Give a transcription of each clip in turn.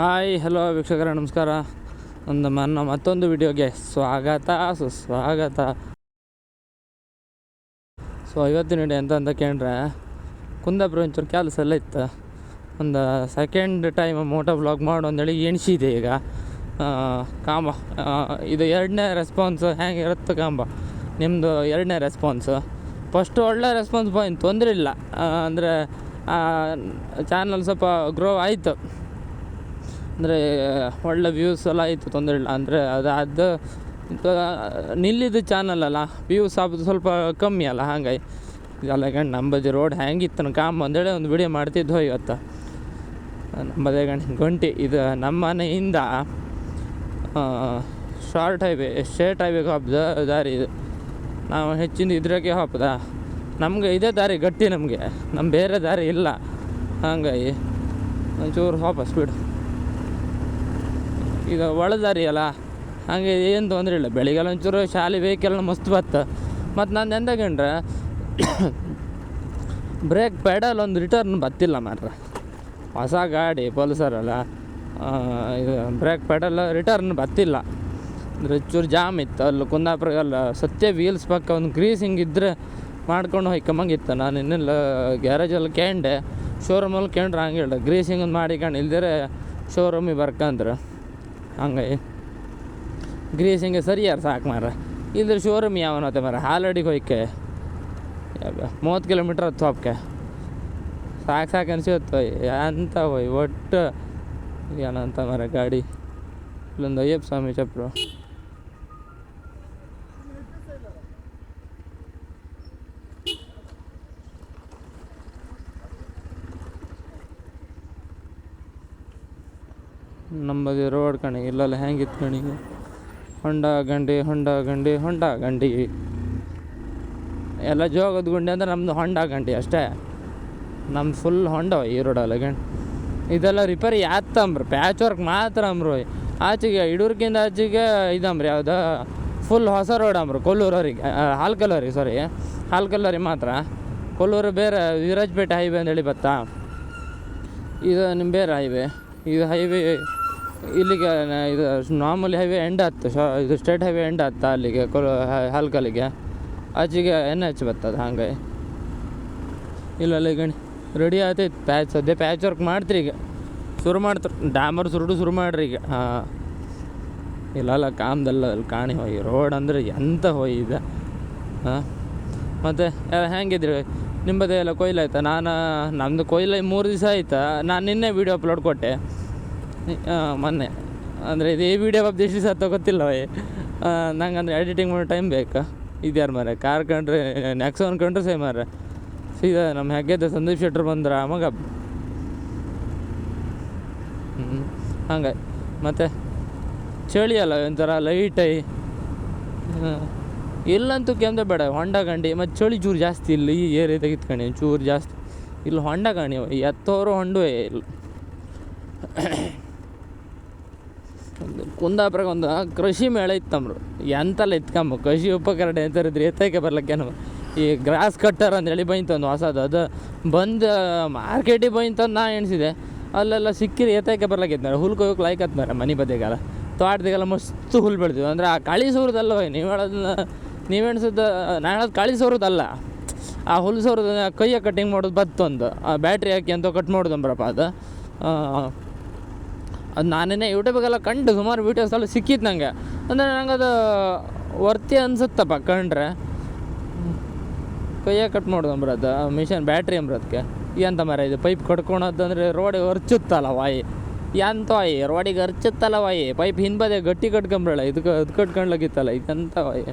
Hi, hello ವೀಕ್ಷಕರ, ನಮಸ್ಕಾರ. ಒಂದು ನನ್ನ ಮತ್ತೊಂದು ವಿಡಿಯೋಗೆ ಸ್ವಾಗತ, ಸುಸ್ವಾಗತ. ಸೊ ಇವತ್ತಿನ ವಿಡಿಯೋ ಎಂತ ಅಂತ ಕೇಳಿದ್ರೆ ಕುಂದಾಪುರ ಒಂಚೂರು ಕೆಲಸ ಎಲ್ಲ ಇತ್ತು. ಒಂದು ಸೆಕೆಂಡ್ ಟೈಮ್ ಮೋಟೋ ಬ್ಲಾಗ್ ಮಾಡು ಅಂದೇಳಿ ಎಣಿಸಿದೆ ಈಗ. ಕಾಂಬ ಇದು ಎರಡನೇ ರೆಸ್ಪಾನ್ಸ್ ಹೆಂಗೆ ಇರುತ್ತೆ ಕಾಂಬ ನಿಮ್ಮದು ಎರಡನೇ ರೆಸ್ಪಾನ್ಸು ಫಸ್ಟ್ ಒಳ್ಳೆ ರೆಸ್ಪಾನ್ಸ್ ಬಂತು ತೊಂದರೆ ಇಲ್ಲ. ಅಂದರೆ ಚಾನಲ್ ಸ್ವಲ್ಪ ಗ್ರೋ ಆಯಿತು. ಅಂದರೆ, ಒಳ್ಳೆ ವ್ಯೂಸ್ ಎಲ್ಲ ಆಯಿತು ತೊಂದರೆ ಇಲ್ಲ. ಅಂದರೆ, ಅದು ಅದು ನಿಲ್ಲಿದ ಚಾನಲ್ ಅಲ್ಲ ವ್ಯೂಸ್ ಆಗೋದು ಸ್ವಲ್ಪ ಕಮ್ಮಿ ಅಲ್ಲ, ಹಾಗಾಗಿ. ಇದೆಲ್ಲ ಗಂಡು ನಂಬದಿ ರೋಡ್ ಹೆಂಗಿತ್ತು ಕಾಮ್ ಅಂದೇಳಿ ಒಂದು ವಿಡಿಯೋ ಮಾಡ್ತಿದ್ವು ಇವತ್ತು. ನಂಬದೇ ಗಂಡು ಗಂಟಿ ಇದು ನಮ್ಮ ಮನೆಯಿಂದ ಶಾರ್ಟ್ ಹೈವೇ ಸ್ಟ್ರೇಟ್ ಹೈವೇಗೆ ಹಾಪ್ದ ದಾರಿ ಇದು. ನಾವು ಹೆಚ್ಚಿಂದ ಇದ್ರಾಗೆ ಹಾಪದ ನಮ್ಗೆ ಇದೇ ದಾರಿ ಗಟ್ಟಿ ನಮಗೆ. ನಮ್ಮ ಬೇರೆ ದಾರಿ ಇಲ್ಲ. ಹಂಗಾಗಿ, ಒಂಚೂರು ಹಾಪ ಸ್ಪೀಡ್ ಈಗ ಒಳ ದಾರಿ ಅಲ್ಲ? ಹಾಗೆ ಏನು ತೊಂದರೆ ಇಲ್ಲ. ಬೆಳಿಗ್ಗೆ ಒಂಚೂರು ಶಾಲೆ ವೆಹಿಕಲ್ ಮಸ್ತ್ ಬತ್ತ ಮತ್ತು ನಾನು ಎಂದಕೊಂಡ್ರೆ ಬ್ರೇಕ್ ಪೆಡಲ್ ಒಂದು ರಿಟರ್ನ್ ಬತ್ತಿಲ್ಲ ಮಾರ್ರೆ. ಹೊಸ ಗಾಡಿ, ಪಲ್ಸರ್ ಅಲ್ಲ. ಇದು ಬ್ರೇಕ್ ಪೆಡಲ್ ರಿಟರ್ನ್ ಬತ್ತಿಲ್ಲ. ಅಂದರೆ ಚೂರು ಜಾಮ್ ಇತ್ತು. ಅಲ್ಲಿ ಕುಂದಾಪುರ, ಅಲ್ಲ ಸತ್ಯ ವೀಲ್ಸ್ ಪಕ್ಕ ಒಂದು ಗ್ರೀಸಿಂಗ್ ಇದ್ದರೆ ಮಾಡ್ಕೊಂಡು ಹೊಯ್ಕೊಂಬಂಗಿತ್ತು ನಾನು ಇನ್ನೆಲ್ಲ ಗ್ಯಾರೇಜಲ್ಲಿ ಕೇಂಡೆ. ಶೋರೂಮಲ್ಲಿ ಕೇಂಡ್ರೆ ಹಂಗೆ ಹೇಳ ಗ್ರೀಸಿಂಗ್ ಒಂದು ಮಾಡಿಕೊಂಡು ಇಲ್ದಿರೆ ಶೋರೂಮಿಗೆ ಬರ್ಕಂದ್ರೆ. ಹಂಗಾಗಿ ಗ್ರೀಸಿಂಗ್ ಸರಿಯಾರು ಸಾಕು ಮಾರ್ರೆ? ಇದ್ರ ಶೋರೂಮ್ ಯಾವನತ್ತೆ ಮಾರ ಹಾಲಡಿಗೆ ಹೋಯ್ಕೆ. ಮೂವತ್ತು ಕಿಲೋಮೀಟ್ರ್ ಹತ್ತು ಹೋಗ್ಕೆ ಸಾಕು ಸಾಕು ಅನ್ಸುತ್ತೆ ಎಂತ ಹೋಯ್ ಒಟ್ಟು. ಏನಂತ ಮರ ಗಾಡಿ? ಇಲ್ಲೊಂದು ಅಯ್ಯಪ್ಪ ಸ್ವಾಮಿ ಚಪ್ರು. ನಮ್ಮದು ರೋಡ್ ಕಣಿ, ಇಲ್ಲೆಲ್ಲ ಹೆಂಗಿತ್ತು ಕಣಿ ಹೊಂಡ ಗಂಡಿ ಹೊಂಡ ಗಂಡಿ ಹೊಂಡ ಗಂಡಿ. ಎಲ್ಲ ಜೋಗದ ಗುಂಡಿ ಅಂದ್ರೆ ನಮ್ಮದು ಹೊಂಡ ಗಂಡಿ ಅಷ್ಟೇ. ನಮ್ದು ಫುಲ್ ಹೊಂಡ ಈ ರೋಡಲ್ಲ ಗಂಡಿ. ಇದೆಲ್ಲ ರಿಪೇರಿ ಯಾತ್ತಂಬ್ರಿ ಪ್ಯಾಚ್ ವರ್ಕ್ ಮಾತ್ರ ಅಂಬ್ರು. ಆಚೆಗೆ ಇಡೂರ್ಕಿಂದ ಆಚೆಗೆ ಇದಂಬ್ರಿ ಯಾವ್ದು ಫುಲ್ ಹೊಸ ರೋಡ್ ಅಂಬ್ರು, ಕೊಲ್ಲೂರವ್ರಿಗೆ. ಹಾಲ್ಕಲ್ಲವ್ರಿಗೆ ಸಾರಿ ಕಲ್ಲೋರಿ ಮಾತ್ರ. ಕೊಲ್ಲೂರು ಬೇರೆ, ವಿರಾಜ್ಪೇಟೆ ಹೈವೇ ಅಂತೇಳಿ ಬತ್ತಾ? ಇದು ನಿಮ್ಮ ಬೇರೆ ಹೈವೇ ಇದು ಹೈವೇ ಇಲ್ಲಿಗೆ ಇದು ನಾರ್ಮಲಿ ಹೈವೇ ಎಂಡ್ ಆಯ್ತು. ಶಾ, ಇದು ಸ್ಟೇಟ್ ಹೈವೇ ಎಂಡ್ ಆಗ್ತದೆ ಅಲ್ಲಿಗೆ ಕೊ ಹಾಲ್ಕಲ್ಲಿಗೆ ಆಚೆಗೆ ಎನ್ ಎಚ್ ಬರ್ತದೆ ಹಂಗೆ. ಇಲ್ಲ ಗಣಿ ರೆಡಿ ಆಯ್ತು ಪ್ಯಾಚ್ ಸದ್ಯ ಪ್ಯಾಚ್ ವರ್ಕ್ ಮಾಡ್ತೀರಿ ಈಗ. ಶುರು ಮಾಡ್ತಾರೆ. ಡ್ಯಾಮರ್ ಸುರುಡು ಶುರು ಮಾಡ್ರಿ ಈಗ. ಹಾಂ. ಇಲ್ಲ ಅಲ್ಲ ಕಾಮ್ದಲ್ಲ, ಅಲ್ಲಿ ಕಾಣಿ ಹೋಗಿ. ರೋಡ್ ಅಂದರೆ ಎಂತ ಹೋಯ್ ಇದೆ. ಹಾಂ. ಮತ್ತು ಹೆಂಗಿದ್ರಿ? ನಿಮ್ಮದೇ ಎಲ್ಲ ಕೊಯ್ಲು ಆಯ್ತಾ? ನಾನು ನಮ್ಮದು ಕೊಯ್ಲು ಮೂರು ದಿವಸ ಆಯ್ತಾ? ನಾನು ನಿನ್ನೆ ವೀಡಿಯೋ ಅಪ್ಲೋಡ್ ಕೊಟ್ಟೆ. ಮೊನ್ನೆ. ಅಂದರೆ ಇದು ಈ ವಿಡಿಯೋ ದಿವಸ ಗೊತ್ತಿಲ್ಲ ವೈ ನಂಗೆ ಅಂದರೆ ಎಡಿಟಿಂಗ್ ಮಾಡೋ ಟೈಮ್ ಬೇಕಾ? ಇದ್ಯಾರು ಮಾರೆ ಕಾರ್ ಕಂಡ್ರೆ ನೆಕ್ಸೋನ್ ಕಂಡ್ರೆ ಸೇ ಮಾರೆ ಸೀದಾ ನಮ್ಮ ಹೆಗ್ಗೆದ ಸಂದೀಪ್ ಶೆಟ್ರು ಬಂದ್ರ ಮಗ. ಹ್ಞೂ ಹಂಗೆ ಮತ್ತು? ಚಳಿ ಅಲ್ಲ ಒಂಥರ ಲೈಟೈ ಇಲ್ಲಂತೂ ಕೆಮ್ಮದೆ ಬೇಡ. ಹೊಂಡ ಗಂಡಿ. ಮತ್ತು ಚಳಿ ಚೂರು ಜಾಸ್ತಿ ಇಲ್ಲ ಈ ಏರಿಯಾ ತೆಗಿತ್ಕಣಿ. ಚೂರು ಜಾಸ್ತಿ. ಇಲ್ಲಿ ಹೊಂಡ ಕಾಣಿ ಎತ್ತೋರು ಹೊಂಡುವೆ ಇಲ್ಲ. ಒಂದು ಕುಂದಾಪುರ ಒಂದು ಕೃಷಿ ಮೇಳ ಇತ್ತಂಬ್ರು ಎಂತಲ್ಲ ಇತ್ಕಂಬ, ಕೃಷಿ ಉಪಕರಣ ಎಂತರಿದ್ರೆ ಎತ್ತಕ್ಕೆ ಬರ್ಲಕ್ಕೇನು ಈ ಗ್ರಾಸ್ ಕಟ್ಟರ್ ಅಂತೇಳಿ ಒಂದು ಹೊಸದು. ಅದು ಬಂದು ಮಾರ್ಕೆಟಿಗೆ ಬೈಂತ ನಾ ಎಣಿಸಿದೆ. ಅಲ್ಲೆಲ್ಲ ಸಿಕ್ಕಿರಿ ಎತ್ತಕ್ಕೆ ಬರ್ಲಕ್ಕಿತ್ತು ಹುಲ್ ಕೊಯ್ಯೋಕೆ ಲಾಯ್ಕತ್ ಮಾರ ಮನೆ ಬದಿಗೆಲ್ಲ. ತೋಟದಾಗೆಲ್ಲ ಮಸ್ತ್ ಹುಲ್ ಬೆಳೆದಿವಿ ಅಂದರೆ ಆ ಕಳಿ ಸೋರದಲ್ಲ ನೀವು ಹೇಳೋದನ್ನ, ನೀವು ಎಣಿಸಿದ್ದು, ನಾ ಹೇಳೋದು ಕಳಿ ಸೋರದಲ್ಲ. ಆ ಹುಲ್ ಸೋರದ ಕೈಯ ಕಟ್ಟಿಂಗ್ ಮಾಡೋದು ಬತ್ತೊಂದು. ಆ ಬ್ಯಾಟ್ರಿ ಹಾಕಿ ಅಂತ ಕಟ್ ಮಾಡೋದು ಅಂಬ್ರಪ್ಪ ಅದು ಅದು ನಾನೇ ಯೂಟ್ಯೂಬಿಗೆಲ್ಲ ಕಂಡು ಸುಮಾರು ವೀಡಿಯೋಸ್ ಸಿಕ್ಕಿತ್ತು ನನಗೆ ಅಂದರೆ ಅದು ವರ್ತಿ ಅನ್ಸುತ್ತಪ್ಪ, ಕಂಡ್ರೆ. ಕೈಯ ಕಟ್ ಮಾಡೋದು ಅಂಬ್ರದ್ದು ಮಿಷನ್ ಬ್ಯಾಟ್ರಿ ಅಂಬ್ರದಕ್ಕೆ ಎಂತ ಮರ ಇದು ಪೈಪ್ ಕಟ್ಕೊಳೋದು ಅಂದರೆ ರೋಡಿಗೆ ಹರ್ಚುತ್ತಲ್ಲ ವಾಯಿ. ಎಂತ ವಾಯಿ ರೋಡಿಗೆ ಹರ್ಚುತ್ತಲ್ಲ ವಾಯಿ. ಪೈಪ್ ಹಿಂಬದೆ ಗಟ್ಟಿ ಕಟ್ಕೊಂಬ್ರಲ್ಲ ಇದಕ್ಕೆ ಅದು ಕಟ್ಕೊಂಡ್ಲಾಗಿತ್ತಲ್ಲ, ಇದೆಂತ ವಾಯಿ.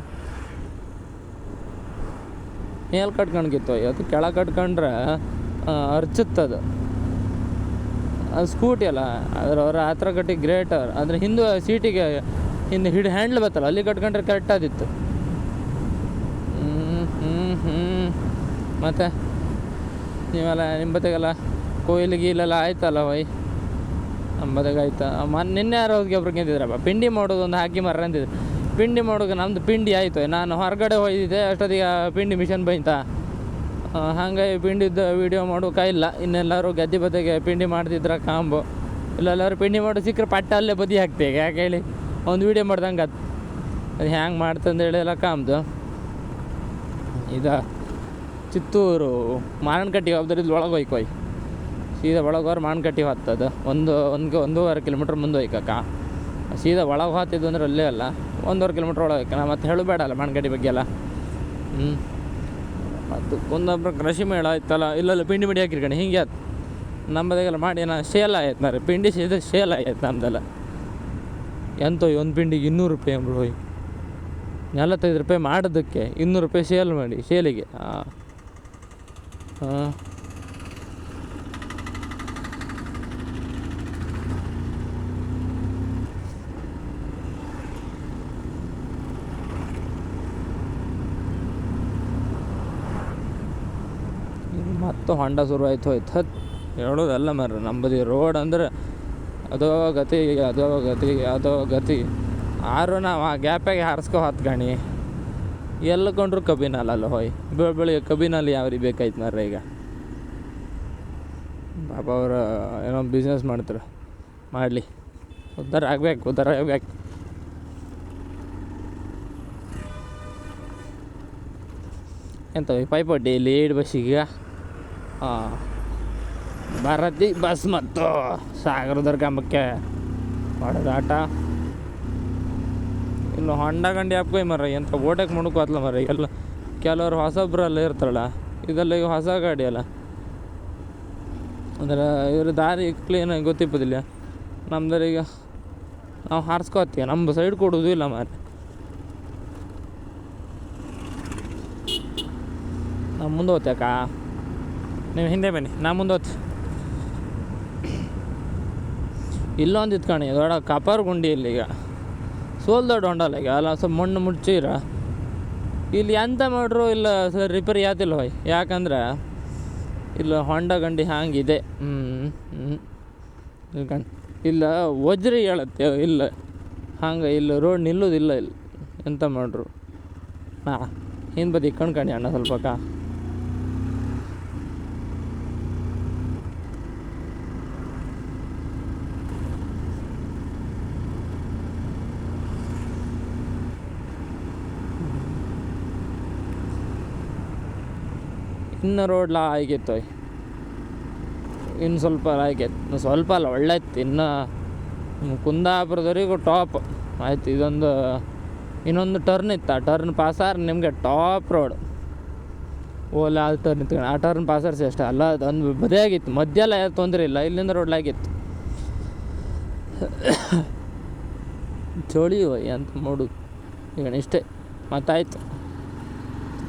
ಮೇಲೆ ಕಟ್ಕೊಂಡ್ಗಿತ್ತು ಅದು ಕೆಳಗೆ ಕಟ್ಕೊಂಡ್ರೆ ಹರ್ಚುತ್ತದು. ಅದು ಸ್ಕೂಟಿ ಅಲ್ಲ, ಅದ್ರ ಅವರ ಹತ್ರ ಕಟ್ಟಿ ಗ್ರೇಟರ್ ಅಂದರೆ ಹಿಂದೆ ಸೀಟಿಗೆ ಹಿಂದೆ ಹಿಡ್ ಹ್ಯಾಂಡ್ಲ್ ಬತ್ತಲ್ಲ, ಅಲ್ಲಿ ಕಟ್ಕೊಂಡ್ರೆ ಕರೆಕ್ಟ್ ಆದಿತ್ತು. ಹ್ಞೂ ಮತ್ತು ನೀವೆಲ್ಲ ನಿಮ್ಮ ಬತ್ತೆಗೆಲ್ಲ ಕೊಯ್ಲು ಗೀಲೆಲ್ಲ ಆಯ್ತಲ್ಲ ವೈ? ನಮ್ಮ ಬದಿಗೆ ಆಯ್ತಾ? ಮೊನ್ನೆ ನಿನ್ನೆ ಯಾರೋ ಒಬ್ರು ಗೆದ್ದಿದ್ರಪ್ಪ. ಪಿಂಡಿ ಮಾಡೋದು ಒಂದು ಹಾಕಿ ಮರ ಅಂತಿದ್ರು ಪಿಂಡಿ ಮಾಡೋದು ನಮ್ಮದು ಪಿಂಡಿ ಆಯಿತು. ನಾನು ಹೊರಗಡೆ ಹೋಗಿದ್ದೆ, ಅಷ್ಟೊತ್ತಿಗೆ ಪಿಂಡಿ ಮಿಷನ್ ಬೈತಾ. ಹಾಗಾಗಿ ಪಿಂಡಿದ್ದು ವೀಡಿಯೋ ಇಲ್ಲ. ಇನ್ನೆಲ್ಲರೂ ಗದ್ದೆ ಬದಿಗೆ ಪಿಂಡಿ ಮಾಡ್ತಿದ್ರ ಕಾಂಬು. ಇಲ್ಲೆಲ್ಲರೂ ಪಿಂಡಿ ಮಾಡೋ, ಸಿಕ್ಕರೆ ಪಟ್ಟ ಅಲ್ಲೇ ಬದಿ ಹಾಕ್ತೇವೆ. ಯಾಕೆ ಹೇಳಿ? ಒಂದು ವೀಡಿಯೋ ಮಾಡ್ದಂಗೆ ಅದು ಅದು ಹ್ಯಾಂಗೆ ಮಾಡ್ತಂದೇಳಿ ಎಲ್ಲ ಕಾಮ್ದು. ಇದು ಚಿತ್ತೂರು ಮಾರಣಕಟ್ಟಿ ಹೋಗ್ದ್ರೆ ಒಳಗೆ ಹೋಯ್ಕೊಯ್ ಸೀದಾ ಒಳಗೆ ಹೋರ್ ಮಾನಕಟ್ಟಿ ಹತ್ತದ. ಒಂದು ಒಂದು ಒಂದೂವರೆ ಕಿಲೋಮೀಟ್ರ್ ಮುಂದೆ ಹೋಯ್ಕಕ್ಕ ಸೀದಾ ಒಳಗೆ ಹೋಗ್ತಿದ್ದು ಅಂದ್ರೆ ಅಲ್ಲೇ ಅಲ್ಲ. ಒಂದೂವರೆ ಕಿಲೋಮೀಟ್ರ್ ಒಳಗೆ ಹೋಯ್ಕ. ಮತ್ತು ಮತ್ತೆ ಹೇಳಬೇಡ ಅಲ್ಲ ಮಾನಕಟ್ಟಿ ಬಗ್ಗೆ ಎಲ್ಲ. ಹ್ಞೂ ಮತ್ತು ಕುಂದಾಪುರ ಕೃಷಿ ಮೇಳ ಆಯ್ತಲ್ಲ ಇಲ್ಲೆಲ್ಲ ಪಿಂಡಿ ಮಿಡಿ ಹಾಕಿರ್ಕಣ, ಹಿಂಗೆ ಆಯ್ತು ನಮ್ಮದಾಗೆಲ್ಲ ಮಾಡಿ ನಾ ಸೇಲ್ ಆಯ್ತು ನಾರೆ ಪಿಂಡಿ ಸೇದ ಸೇಲ್ ಆಯ್ತು ನಮ್ದೆಲ್ಲ. ಎಂತ ಒಂದು ಪಿಂಡಿಗೆ ಇನ್ನೂರು ರೂಪಾಯಿ ಅಂಬಳು ಹೋಯ್. ನಲವತ್ತೈದು ರೂಪಾಯಿ ಮಾಡೋದಕ್ಕೆ ಇನ್ನೂರು ರೂಪಾಯಿ ಸೇಲ್ ಮಾಡಿ, ಸೇಲಿಗೆ. ಹಾಂ ಹಾಂ ಮತ್ತು ಹೊಂಡ ಶುರು ಆಯ್ತು, ಹೋಯ್ತು. ಹತ್ ಹೇಳೋದಲ್ಲ ಮರ ನಂಬದಿ ರೋಡ್ ಅಂದ್ರೆ ಅದೋ ಗತಿ ಅದೋ ಗತಿ ಅದೋ ಗತಿ ಆರು ನಾವು ಆ ಗ್ಯಾಪಾಗೆ ಹಾರಿಸ್ಕೊ ಹತ್ತು ಗಣಿ. ಎಲ್ಲಿ ಕೊಂಡ್ರು ಅಲ್ಲ ಹೋಯ್. ಬೆಳ ಕಬ್ಬಿನಲ್ಲಿ ಯಾವ ರೀ ಬೇಕಾಯ್ತು ಮರ ಈಗ? ಪಾಪ ಅವರು ಏನೋ ಬಿಸ್ನೆಸ್ ಮಾಡ್ತಾರೆ. ಮಾಡಲಿ. ಉದ್ಧಾರ ಆಗ್ಬೇಕು ಉದ್ಧಾರ ಆಗ್ಬೇಕು. ಎಂತ ಪೈಪೋಟಿ ಲೀಡ್ ಬಸ್ಸಿಗೆ ಭಾರತಿ ಬಸ್ ಮತ್ತು ಸಾಗರದರ ಕಂಬಕ್ಕೆ ಹೊಡೆದಾಟ ಇಲ್ಲ ಹೊಂಡ ಗಂಡಿ ಹಾಕೋಯ್ ಮರ ಎಂತ ಓಟಕ್ಕೆ ಮುಣುಕೋತ್ಲ ಮರ ಎಲ್ಲ ಕೆಲವರು ಹೊಸಬ್ರೆಲ್ಲ ಇರ್ತಾರಲ್ಲ, ಇದೆಲ್ಲ ಈಗ ಹೊಸ ಗಾಡಿ ಅಲ್ಲ. ಅಂದ್ರೆ ಇವ್ರ ದಾರಿ ಕ್ಲೀನ್ ಗೊತ್ತಿಪ್ಪದಿಲ್ಲ. ನಮ್ದಾರ ಈಗ ನಾವು ಹಾರಿಸ್ಕೋತೀವಿ ನಮ್ಮ ಸೈಡ್ ಕೊಡೋದು ಇಲ್ಲ ಮಾರೆ ನಾವು ಮುಂದೆ ಹೋಗ್ತೇಕ ನೀವು ಹಿಂದೆ ಬನ್ನಿ, ನಾ ಮುಂದೆ ಹೋಗ್ತಿ ಇಲ್ಲೊಂದು ಇತ್ಕಣಿ ದೊಡ್ಡ ಕಪರ್ ಗುಂಡಿ ಇಲ್ಲಿ ಈಗ. ಸೋಲ್ ದೊಡ್ಡ ಹೊಂಡಲ್ಲ ಈಗ, ಅಲ್ಲ ಸ್ವಲ್ಪ ಮಣ್ಣು ಮುಚ್ಚಿರ? ಇಲ್ಲಿ ಎಂತ ಮಾಡ್ರು, ಇಲ್ಲ ಸರ್ ರಿಪೇರಿ ಯಾತಿಲ್ಲ ಹೋಯ್? ಯಾಕಂದ್ರೆ ಇಲ್ಲ ಹೊಂಡ ಗಂಡಿ ಹ್ಯಾಂಗಿದೆ. ಹ್ಞೂ ಇಲ್ಕಂಡು ಇಲ್ಲ ವಜ್ರಿ ಹೇಳತ್ತೆ, ಇಲ್ಲ. ಹಂಗೆ ಇಲ್ಲ, ರೋಡ್ ನಿಲ್ಲೋದಿಲ್ಲ ಇಲ್ಲಿ. ಎಂತ ಮಾಡ್ರು? ಹಾಂ, ಹಿಂದೆ ಬದಿ ಕಣ್ಕಣಿ ಅಣ್ಣ ಸ್ವಲ್ಪ ಇನ್ನು ರೋಡ್ ಲಾ ಆಗಿತ್ತು. ಇನ್ನು ಸ್ವಲ್ಪ ಆಗಿತ್ತು ಸ್ವಲ್ಪ ಅಲ್ಲ ಒಳ್ಳೆ ಇತ್ತು ಇನ್ನು ಕುಂದಾಪುರದವರೆಗೂ ಟಾಪ್ ಆಯ್ತು, ಇದೊಂದು, ಇನ್ನೊಂದು ಟರ್ನ್ ಇತ್ತು. ಆ ಟರ್ನ್ ಪಾಸಾರ್ ನಿಮಗೆ ಟಾಪ್ ರೋಡ್ ಓಲಾ ಅದು ಟರ್ನ್ ಇತ್ತು ಆ ಟರ್ನ್ ಪಾಸಾರ್ಸಿ ಅಷ್ಟೇ. ಅಲ್ಲ, ಅದೊಂದು ಬದಿಯಾಗಿತ್ತು ಮಧ್ಯ ತೊಂದರೆ ಇಲ್ಲ. ಇಲ್ಲಿಂದ ರೋಡ್ಲಾಗಿತ್ತು ಚಳಿ ಹೋಯ್ ಅಂತ ಮೂಡು. ಈಗ ಇಷ್ಟೇ ಮತ್ತಾಯ್ತು.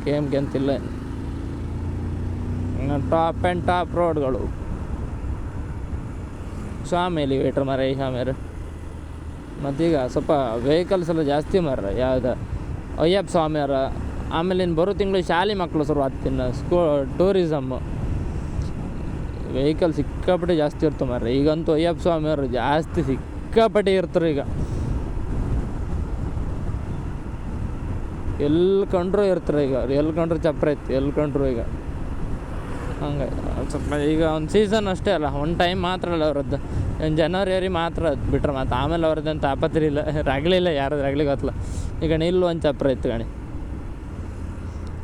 ಕೇಮ್ಗೆ ಅಂತಿಲ್ಲ ಟಾಪ್ ಆ್ಯಂಡ್ ಟಾಪ್ ರೋಡ್ಗಳು. ಸ್ವಾಮಿ ಎಲಿವೇಟ್ರ್ ಮರ ಈ ಸ್ವಾಮಿಯರು ಮತ್ತೀಗ ಸ್ವಲ್ಪ ವೆಹಿಕಲ್ಸ್ ಎಲ್ಲ ಜಾಸ್ತಿ ಮರ ಯಾವ್ದು? ಅಯ್ಯಪ್ಪ ಸ್ವಾಮಿಯರ ಆಮೇಲೆ ಇನ್ನು ಬರೋ ತಿಂಗಳು ಶಾಲೆ ಮಕ್ಕಳು ಶುರು ಆಗ್ತಿನ್ನ ಸ್ಕೂ ಟೂರಿಸಮ್ಮು ವೆಹಿಕಲ್ ಸಿಕ್ಕಾಪಟ್ಟೆ ಜಾಸ್ತಿ ಇರ್ತವೆ ಮರ ಈಗಂತೂ ಅಯ್ಯಪ್ಪ ಸ್ವಾಮಿಯವರು ಜಾಸ್ತಿ ಸಿಕ್ಕಾಪಟ್ಟೆ ಇರ್ತಾರೆ ಈಗ. ಎಲ್ಲಿ ಕಂಡ್ರೂ ಇರ್ತಾರೆ ಈಗ. ಎಲ್ಲಿ ಕಂಡ್ರೂ ಚಪ್ರ ಐತಿ ಎಲ್ಲಿ ಕಂಡ್ರು ಈಗ. ಹಂಗೆ ಸ್ವಲ್ಪ ಈಗ ಒಂದು ಸೀಸನ್ ಅಷ್ಟೇ ಅಲ್ಲ, ಒಂದು ಟೈಮ್ ಮಾತ್ರ ಅಲ್ಲ ಅವ್ರದ್ದು. ಜನವರಿ ಮಾತ್ರ ಬಿಟ್ರೆ ಮತ್ತು ಆಮೇಲೆ ಅವ್ರದ್ದಂತ ಆಪತ್ರಿ ಇಲ್ಲ ರಗಳಿಲ್ಲ ಯಾರದ್ದು ರಗಲಿ ಗೊತ್ತಲ್ಲ. ಈಗ ಇಲ್ಲೂ ಒಂದು ಚಪ್ರ ಇತ್ತು ಗಣಿ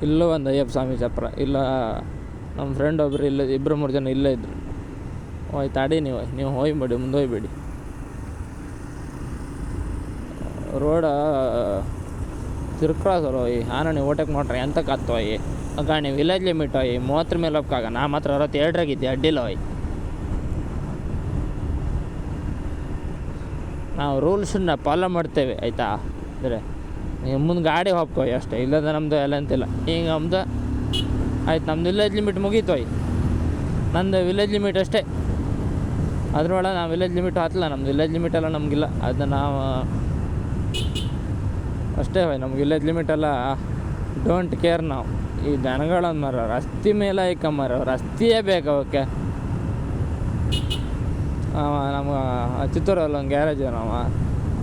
ಇಲ್ಲೂ ಒಂದು ಅಯ್ಯಪ್ಪ ಸ್ವಾಮಿ ಚಪ್ರ. ಇಲ್ಲ ನಮ್ಮ ಫ್ರೆಂಡ್ ಒಬ್ರು ಇಲ್ಲ ಇಬ್ಬರು ಮೂರು ಜನ ಇಲ್ಲೇ ಇದ್ರು. ಹೋಯ್ ತಾಡಿ ನೀವು ನೀವು ಹೋಯ್ಬೇಡಿ ಮುಂದೆ ಹೋಯ್ಬೇಡಿ ರೋಡ ತಿರ್ಕ್ರಾಸ್ ಹೋಯ್ ಆನಣಿ ಓಟಕ್ಕೆ ನೋಡ್ರಿ ಎಂತ ಕತ್ತು ಹೋಯ್ ಗಾಣಿ ವಿಲೇಜ್ ಲಿಮಿಟ್ ಹೋಯ್ ಮೂವತ್ತರ ಮೇಲೆ ಹೋಗ್ಕಾಗ ನಾ ಮಾತ್ರ ಅರವತ್ತೆರಡರಾಗಿದ್ದೆ ಅಡ್ಡಿಲ್ಲ ಹೋಯ್. ನಾವು ರೂಲ್ಸನ್ನ ಫಾಲೋ ಮಾಡ್ತೇವೆ, ಆಯಿತಾ? ಅಂದರೆ ನೀವು ಮುಂದೆ ಗಾಡಿ ಹೋಗ್ಕೋಯ್ ಅಷ್ಟೇ, ಇಲ್ಲದ ನಮ್ಮದು ಎಲ್ಲ ಅಂತಿಲ್ಲ. ಈಗ ನಮ್ಮದು ಆಯ್ತು, ನಮ್ದು ವಿಲೇಜ್ ಲಿಮಿಟ್ ಮುಗೀತು ಹೋಯ್ ನಂದು ವಿಲೇಜ್ ಲಿಮಿಟ್ ಅಷ್ಟೇ. ಅದ್ರೊಳಗೆ ನಾವು ವಿಲೇಜ್ ಲಿಮಿಟ್ ಹತ್ತಲ್ಲ ನಮ್ದು ವಿಲೇಜ್ ಲಿಮಿಟ್ ಎಲ್ಲ ನಮಗಿಲ್ಲ. ಅದನ್ನ ನಾವು ಅಷ್ಟೇ ನಮ್ಗೆ ಇಲ್ಲೇ ಎಲ್ಲ ಡೋಂಟ್ ಕೇರ್ ನಾವು. ಈ ದನಗಳನ್ನು ಮರ ರಸ್ತೆ ಮೇಲೆ ಐಕಂಬರ ರಸ್ತೆಯೇ ಬೇಕು ಅವಕ್ಕೆ. ಅವ, ನಮ್ಮ ಚಿತ್ತೂರಲ್ಲಿ ಒಂದು ಗ್ಯಾರೇಜ್ ನಮ್ಮ